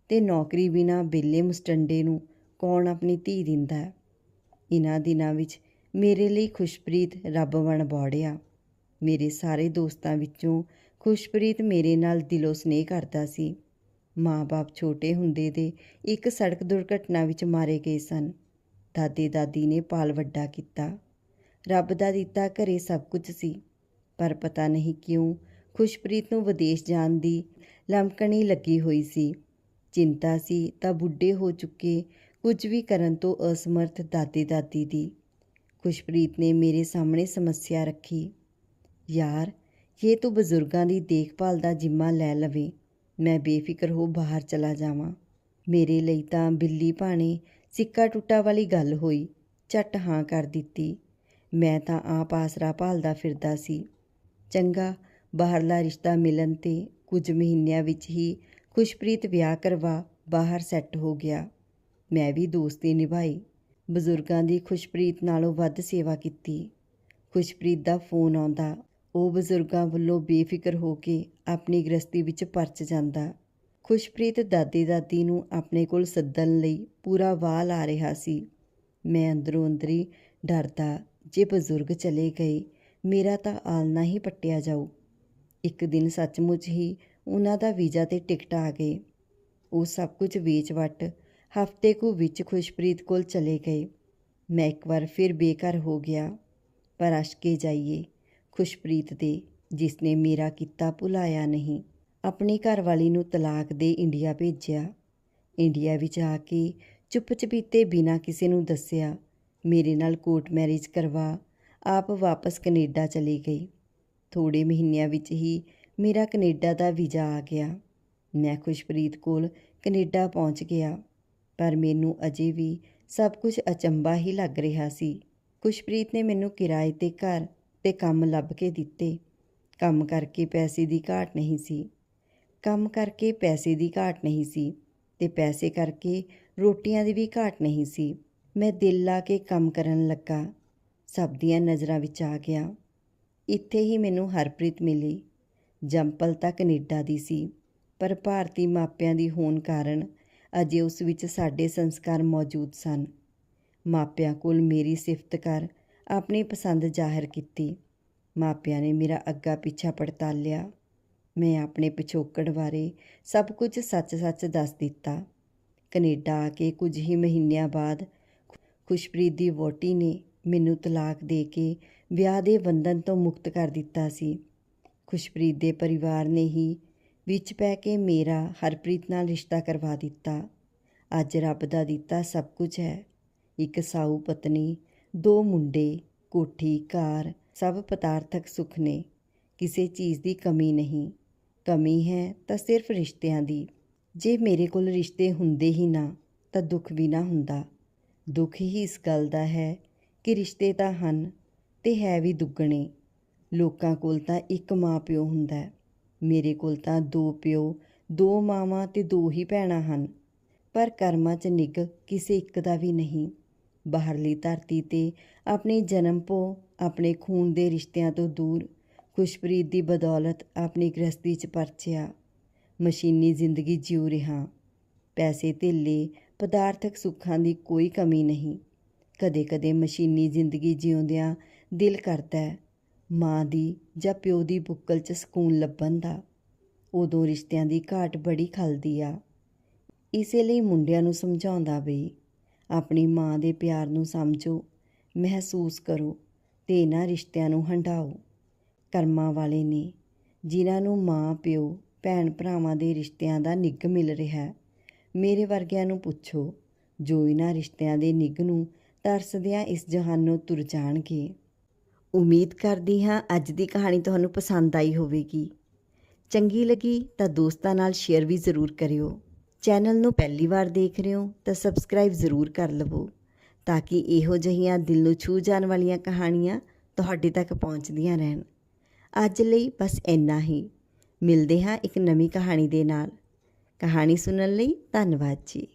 ਤੇ ਨੌਕਰੀ ਬਿਨਾ ਬੇਲੇ ਮੁਸਟੰਡੇ ਨੂੰ ਕੌਣ ਆਪਣੀ ਧੀ ਦਿੰਦਾ? ਇਹਨਾਂ ਦਿਨਾਂ ਵਿੱਚ ਮੇਰੇ ਲਈ ਖੁਸ਼ਪ੍ਰੀਤ ਰੱਬ ਬਣ ਬੋੜਿਆ। ਮੇਰੇ ਸਾਰੇ ਦੋਸਤਾਂ ਵਿੱਚੋਂ ਖੁਸ਼ਪ੍ਰੀਤ ਮੇਰੇ ਨਾਲ ਦਿਲੋਂ ਸਨੇਹ ਕਰਦਾ ਸੀ। ਮਾਂ-ਬਾਪ ਛੋਟੇ ਹੁੰਦੇ ਦੇ ਇੱਕ ਸੜਕ ਦੁਰਘਟਨਾ ਵਿੱਚ ਮਾਰੇ ਗਏ ਸਨ। ਦਾਦੇ ਦਾਦੀ ਨੇ ਪਾਲ ਵੱਡਾ ਕੀਤਾ। ਰੱਬ ਦਾ ਦਿੱਤਾ ਘਰੇ ਸਭ ਕੁਝ ਸੀ। ਪਰ ਪਤਾ ਨਹੀਂ ਕਿਉਂ ਖੁਸ਼ਪ੍ਰੀਤ ਨੂੰ ਵਿਦੇਸ਼ ਜਾਣ ਦੀ ਲਮਕਣੀ ਲੱਗੀ ਹੋਈ ਸੀ। ਚਿੰਤਾ ਸੀ ਤਾਂ ਬੁੱਢੇ ਹੋ ਚੁੱਕੇ ਕੁਝ ਵੀ ਕਰਨ ਤੋਂ ਅਸਮਰਥ ਦਾਦੇ ਦਾਦੀ ਦੀ। ਖੁਸ਼ਪ੍ਰੀਤ ਨੇ ਮੇਰੇ ਸਾਹਮਣੇ ਸਮੱਸਿਆ ਰੱਖੀ। ਯਾਰ ਇਹ ਤੂੰ ਬਜ਼ੁਰਗਾਂ ਦੀ ਦੇਖਭਾਲ ਦਾ ਜ਼ਿੰਮਾ ਲੈ ਲਵੇ ਮੈਂ ਬੇਫਿਕਰ ਹੋ ਬਾਹਰ ਚਲਾ ਜਾਵਾਂ। ਮੇਰੇ ਲਈ ਤਾਂ ਬਿੱਲੀ ਭਾਣੇ ਸਿੱਕਾ ਟੁੱਟਾ ਵਾਲੀ ਗੱਲ ਹੋਈ। ਝੱਟ ਹਾਂ ਕਰ ਦਿੱਤੀ। ਮੈਂ ਤਾਂ ਆਪ ਆਸਰਾ ਭਾਲਦਾ ਫਿਰਦਾ ਸੀ। ਚੰਗਾ, ਬਾਹਰਲਾ ਰਿਸ਼ਤਾ ਮਿਲਣ ਤੇ ਕੁਝ ਮਹੀਨਿਆਂ ਵਿੱਚ ਹੀ ਖੁਸ਼ਪ੍ਰੀਤ ਵਿਆਹ ਕਰਵਾ ਬਾਹਰ ਸੈੱਟ ਹੋ ਗਿਆ। ਮੈਂ ਵੀ ਦੋਸਤੀ ਨਿਭਾਈ। ਬਜ਼ੁਰਗਾਂ ਦੀ ਖੁਸ਼ਪ੍ਰੀਤ ਨਾਲੋਂ ਵੱਧ ਸੇਵਾ ਕੀਤੀ। ਖੁਸ਼ਪ੍ਰੀਤ ਦਾ ਫੋਨ ਆਉਂਦਾ। ਉਹ ਬਜ਼ੁਰਗਾਂ ਵੱਲੋਂ ਬੇਫਿਕਰ ਹੋ ਕੇ ਆਪਣੀ ਗ੍ਰਸਤੀ ਵਿੱਚ ਪਰਚ ਜਾਂਦਾ। ਖੁਸ਼ਪ੍ਰੀਤ ਦਾਦੀ ਦਾਦੀ ਨੂੰ ਆਪਣੇ ਕੋਲ ਸੱਦਣ ਲਈ ਪੂਰਾ ਵਾਲ ਲਾ ਰਿਹਾ ਸੀ। ਮੈਂ ਅੰਦਰੋਂ ਅੰਦਰੀ ਡਰਦਾ, ਜੇ ਬਜ਼ੁਰਗ ਚਲੇ ਗਏ, ਮੇਰਾ ਤਾਂ ਆਲਣਾ ਹੀ ਪੱਟਿਆ ਜਾਊ। ਇੱਕ ਦਿਨ ਸੱਚਮੁੱਚ ਹੀ ਉਹਨਾਂ ਦਾ ਵੀਜ਼ਾ ਤੇ ਟਿਕਟ ਆ ਗਏ। ਉਹ ਸਭ ਕੁਝ ਵੇਚ ਵਟ ਹਫ਼ਤੇ ਕੁ ਵਿੱਚ ਖੁਸ਼ਪ੍ਰੀਤ ਕੋਲ ਚਲੇ ਗਏ। ਮੈਂ ਇੱਕ ਵਾਰ ਫਿਰ ਬੇਘਰ ਹੋ ਗਿਆ, ਪਰ ਅਸ਼ਕੇ ਜਾਈਏ। ਖੁਸ਼ਪ੍ਰੀਤ ਦੇ ਜਿਸ ਨੇ ਮੇਰਾ ਕੀਤਾ ਭੁਲਾਇਆ ਨਹੀਂ। ਆਪਣੀ ਘਰਵਾਲੀ ਨੂੰ ਤਲਾਕ ਦੇ ਇੰਡੀਆ ਭੇਜਿਆ। ਇੰਡੀਆ ਵਿੱਚ ਆ ਕੇ ਚੁੱਪ ਚਪੀਤੇ ਬਿਨਾਂ ਕਿਸੇ ਨੂੰ ਦੱਸਿਆ, ਮੇਰੇ ਨਾਲ ਕੋਰਟ ਮੈਰਿਜ ਕਰਵਾ, ਆਪ ਵਾਪਸ ਕੈਨੇਡਾ ਚਲੀ ਗਈ। ਥੋੜੇ ਮਹੀਨਿਆਂ ਵਿੱਚ ਹੀ ਮੇਰਾ ਕੈਨੇਡਾ ਦਾ ਵੀਜ਼ਾ ਆ ਗਿਆ। ਮੈਂ ਖੁਸ਼ਪ੍ਰੀਤ ਕੋਲ ਕੈਨੇਡਾ ਪਹੁੰਚ ਗਿਆ, ਪਰ ਮੈਨੂੰ ਅਜੇ ਵੀ ਸਭ ਕੁਝ ਅਚੰਭਾ ਹੀ ਲੱਗ ਰਿਹਾ ਸੀ। ਖੁਸ਼ਪ੍ਰੀਤ ਨੇ ਮੈਨੂੰ ਕਿਰਾਏ ਤੇ ਘਰ ਤੇ ਕੰਮ ਲੱਭ ਕੇ ਦਿੱਤੇ। ਕੰਮ ਕਰਕੇ ਪੈਸੇ ਦੀ ਘਾਟ ਨਹੀਂ ਸੀ। ਕੰਮ ਕਰਕੇ ਪੈਸੇ ਦੀ ਘਾਟ ਨਹੀਂ ਸੀ ਤੇ ਪੈਸੇ ਕਰਕੇ ਰੋਟੀਆਂ ਦੀ ਵੀ ਘਾਟ ਨਹੀਂ ਸੀ। ਮੈਂ ਦਿਲ ਲਾ ਕੇ ਕੰਮ ਕਰਨ ਲੱਗਾ। ਸਭ ਦੀਆਂ ਨਜ਼ਰਾਂ ਵਿੱਚ ਆ ਗਿਆ। ਇੱਥੇ ਹੀ ਮੈਨੂੰ ਹਰਪ੍ਰੀਤ ਮਿਲੀ। ਜੰਪਲ ਤਾਂ ਕੈਨੇਡਾ ਦੀ ਸੀ, ਪਰ ਭਾਰਤੀ ਮਾਪਿਆਂ ਦੀ ਹੋਣ ਕਾਰਨ ਅਜੇ ਉਸ ਵਿੱਚ ਸਾਡੇ ਸੰਸਕਾਰ ਮੌਜੂਦ ਸਨ। ਮਾਪਿਆਂ ਕੋਲ ਮੇਰੀ ਸਿਫਤ ਕਰ ਆਪਣੀ ਪਸੰਦ ਜ਼ਾਹਿਰ ਕੀਤੀ। ਮਾਪਿਆਂ ਨੇ ਮੇਰਾ ਅੱਗਾ ਪਿੱਛਾ ਪੜਤਾਲਿਆ। ਮੈਂ ਆਪਣੇ ਪਿਛੋਕੜ ਬਾਰੇ ਸਭ ਕੁਝ ਸੱਚ-ਸੱਚ ਦੱਸ ਦਿੱਤਾ। ਕੈਨੇਡਾ ਆ ਕੇ ਕੁਝ ਹੀ ਮਹੀਨਿਆਂ ਬਾਅਦ ਖੁਸ਼ਪ੍ਰੀਤ ਦੀ ਵੋਟੀ ਨੇ ਮੈਨੂੰ ਤਲਾਕ ਦੇ ਕੇ ਵਿਆਹ ਦੇ ਬੰਧਨ ਤੋਂ ਮੁਕਤ ਕਰ ਦਿੱਤਾ ਸੀ। ਖੁਸ਼ਪ੍ਰੀਤ ਦੇ ਪਰਿਵਾਰ ਨੇ ਹੀ ਵਿੱਚ ਪੈ ਕੇ ਮੇਰਾ ਹਰਪ੍ਰੀਤ ਨਾਲ ਰਿਸ਼ਤਾ ਕਰਵਾ ਦਿੱਤਾ। ਅੱਜ ਰੱਬ ਦਾ ਦਿੱਤਾ ਸਭ ਕੁਝ ਹੈ। ਇੱਕ ਸਾਊ ਪਤਨੀ ਦੋ ਮੁੰਡੇ, ਕੋਠੀ ਕਾਰ ਸਭ ਪਦਾਰਥਕ ਸੁੱਖ ਨੇ। ਕਿਸੇ ਚੀਜ਼ ਦੀ ਕਮੀ ਨਹੀਂ। ਕਮੀ ਹੈ ਤਾਂ ਸਿਰਫ ਰਿਸ਼ਤਿਆਂ ਦੀ। ਜੇ ਮੇਰੇ ਕੋਲ ਰਿਸ਼ਤੇ ਹੁੰਦੇ ਹੀ ਨਾ, ਤਾਂ ਦੁੱਖ ਵੀ ਨਾ ਹੁੰਦਾ। ਦੁੱਖ ਹੀ ਇਸ ਗੱਲ ਦਾ ਹੈ ਕਿ ਰਿਸ਼ਤੇ ਤਾਂ ਹਨ ਤੇ ਹੈ ਵੀ ਦੁੱਗਣੇ। ਲੋਕਾਂ ਕੋਲ ਤਾਂ ਇੱਕ ਮਾਂ ਪਿਓ ਹੁੰਦਾ ਮੇਰੇ ਕੋਲ ਤਾਂ ਦੋ ਪਿਓ, ਦੋ ਮਾਵਾਂ ਤੇ ਦੋ ਹੀ ਭੈਣਾਂ ਹਨ। ਪਰ ਕਰਮਾਂ 'ਚ ਨਿੱਘ ਕਿਸੇ ਇੱਕ ਦਾ ਵੀ ਨਹੀਂ। ਬਾਹਰਲੀ ਧਰਤੀ ਤੇ ਆਪਣੀ ਜਨਮ ਭੋ ਆਪਣੇ ਖੂਨ ਦੇ ਰਿਸ਼ਤਿਆਂ ਤੋਂ ਦੂਰ, ਖੁਸ਼ਪ੍ਰੀਤ ਦੀ ਬਦੌਲਤ ਆਪਣੀ ਗ੍ਰਸਤੀ 'ਚ ਪਰਚਿਆ। ਮਸ਼ੀਨੀ ਜ਼ਿੰਦਗੀ ਜਿਉ ਰਿਹਾ। ਪੈਸੇ, ਧੇਲੇ, ਪਦਾਰਥਕ ਸੁੱਖਾਂ ਦੀ ਕੋਈ ਕਮੀ ਨਹੀਂ। ਕਦੇ-ਕਦੇ ਮਸ਼ੀਨੀ ਜ਼ਿੰਦਗੀ ਜਿਉਂਦਿਆਂ ਦਿਲ ਕਰਦਾ ਹੈ, ਮਾਂ ਦੀ ਜਾਂ ਪਿਓ ਦੀ ਬੁੱਕਲ 'ਚ ਸਕੂਨ ਲੱਭਣ ਦਾ। ਉਦੋਂ ਰਿਸ਼ਤਿਆਂ ਦੀ ਘਾਟ ਬੜੀ ਖਲਦੀ ਆ। ਇਸੇ ਲਈ ਮੁੰਡਿਆਂ ਨੂੰ ਸਮਝਾਉਂਦਾ ਬਈ ਆਪਣੀ ਮਾਂ ਦੇ ਪਿਆਰ ਨੂੰ ਸਮਝੋ, ਮਹਿਸੂਸ ਕਰੋ ਤੇ ਇਹਨਾਂ ਰਿਸ਼ਤਿਆਂ ਨੂੰ ਹੰਢਾਓ। ਕਰਮਾਂ ਵਾਲੇ ਨੇ, ਜਿਨ੍ਹਾਂ ਨੂੰ ਮਾਂ, ਪਿਓ, ਭੈਣ ਭਰਾਵਾਂ ਦੇ ਰਿਸ਼ਤਿਆਂ ਦਾ ਨਿੱਘ ਮਿਲ ਰਿਹਾ ਹੈ, ਮੇਰੇ ਵਰਗਿਆਂ ਨੂੰ ਪੁੱਛੋ, ਜੋ ਇਹਨਾਂ ਰਿਸ਼ਤਿਆਂ ਦੇ ਨਿੱਘ ਨੂੰ ਤਰਸਦਿਆਂ ਇਸ ਜਹਾਨੋਂ ਤੁਰ ਜਾਣਗੇ। ਉਮੀਦ ਕਰਦੀ ਹਾਂ ਅੱਜ ਦੀ ਕਹਾਣੀ ਤੁਹਾਨੂੰ ਪਸੰਦ ਆਈ ਹੋਵੇਗੀ। ਚੰਗੀ ਲੱਗੀ ਤਾਂ ਦੋਸਤਾਂ ਨਾਲ ਸ਼ੇਅਰ ਵੀ ਜ਼ਰੂਰ ਕਰਿਓ। ਚੈਨਲ ਨੂੰ ਪਹਿਲੀ ਵਾਰ ਦੇਖ ਰਹੇ ਹੋ ਤਾਂ ਸਬਸਕ੍ਰਾਈਬ ਜ਼ਰੂਰ ਕਰ ਲਵੋ ਤਾਂ ਕਿ ਇਹੋ ਜਿਹੀਆਂ ਦਿਲ ਨੂੰ ਛੂ ਜਾਣ ਵਾਲੀਆਂ ਕਹਾਣੀਆਂ ਤੁਹਾਡੇ ਤੱਕ ਪਹੁੰਚਦੀਆਂ ਰਹਿਣ। ਅੱਜ ਲਈ ਬਸ ਇੰਨਾ ਹੀ। ਮਿਲਦੇ ਹਾਂ ਇੱਕ ਨਵੀਂ ਕਹਾਣੀ ਦੇ ਨਾਲ। ਕਹਾਣੀ ਸੁਣਨ ਲਈ ਧੰਨਵਾਦ ਜੀ।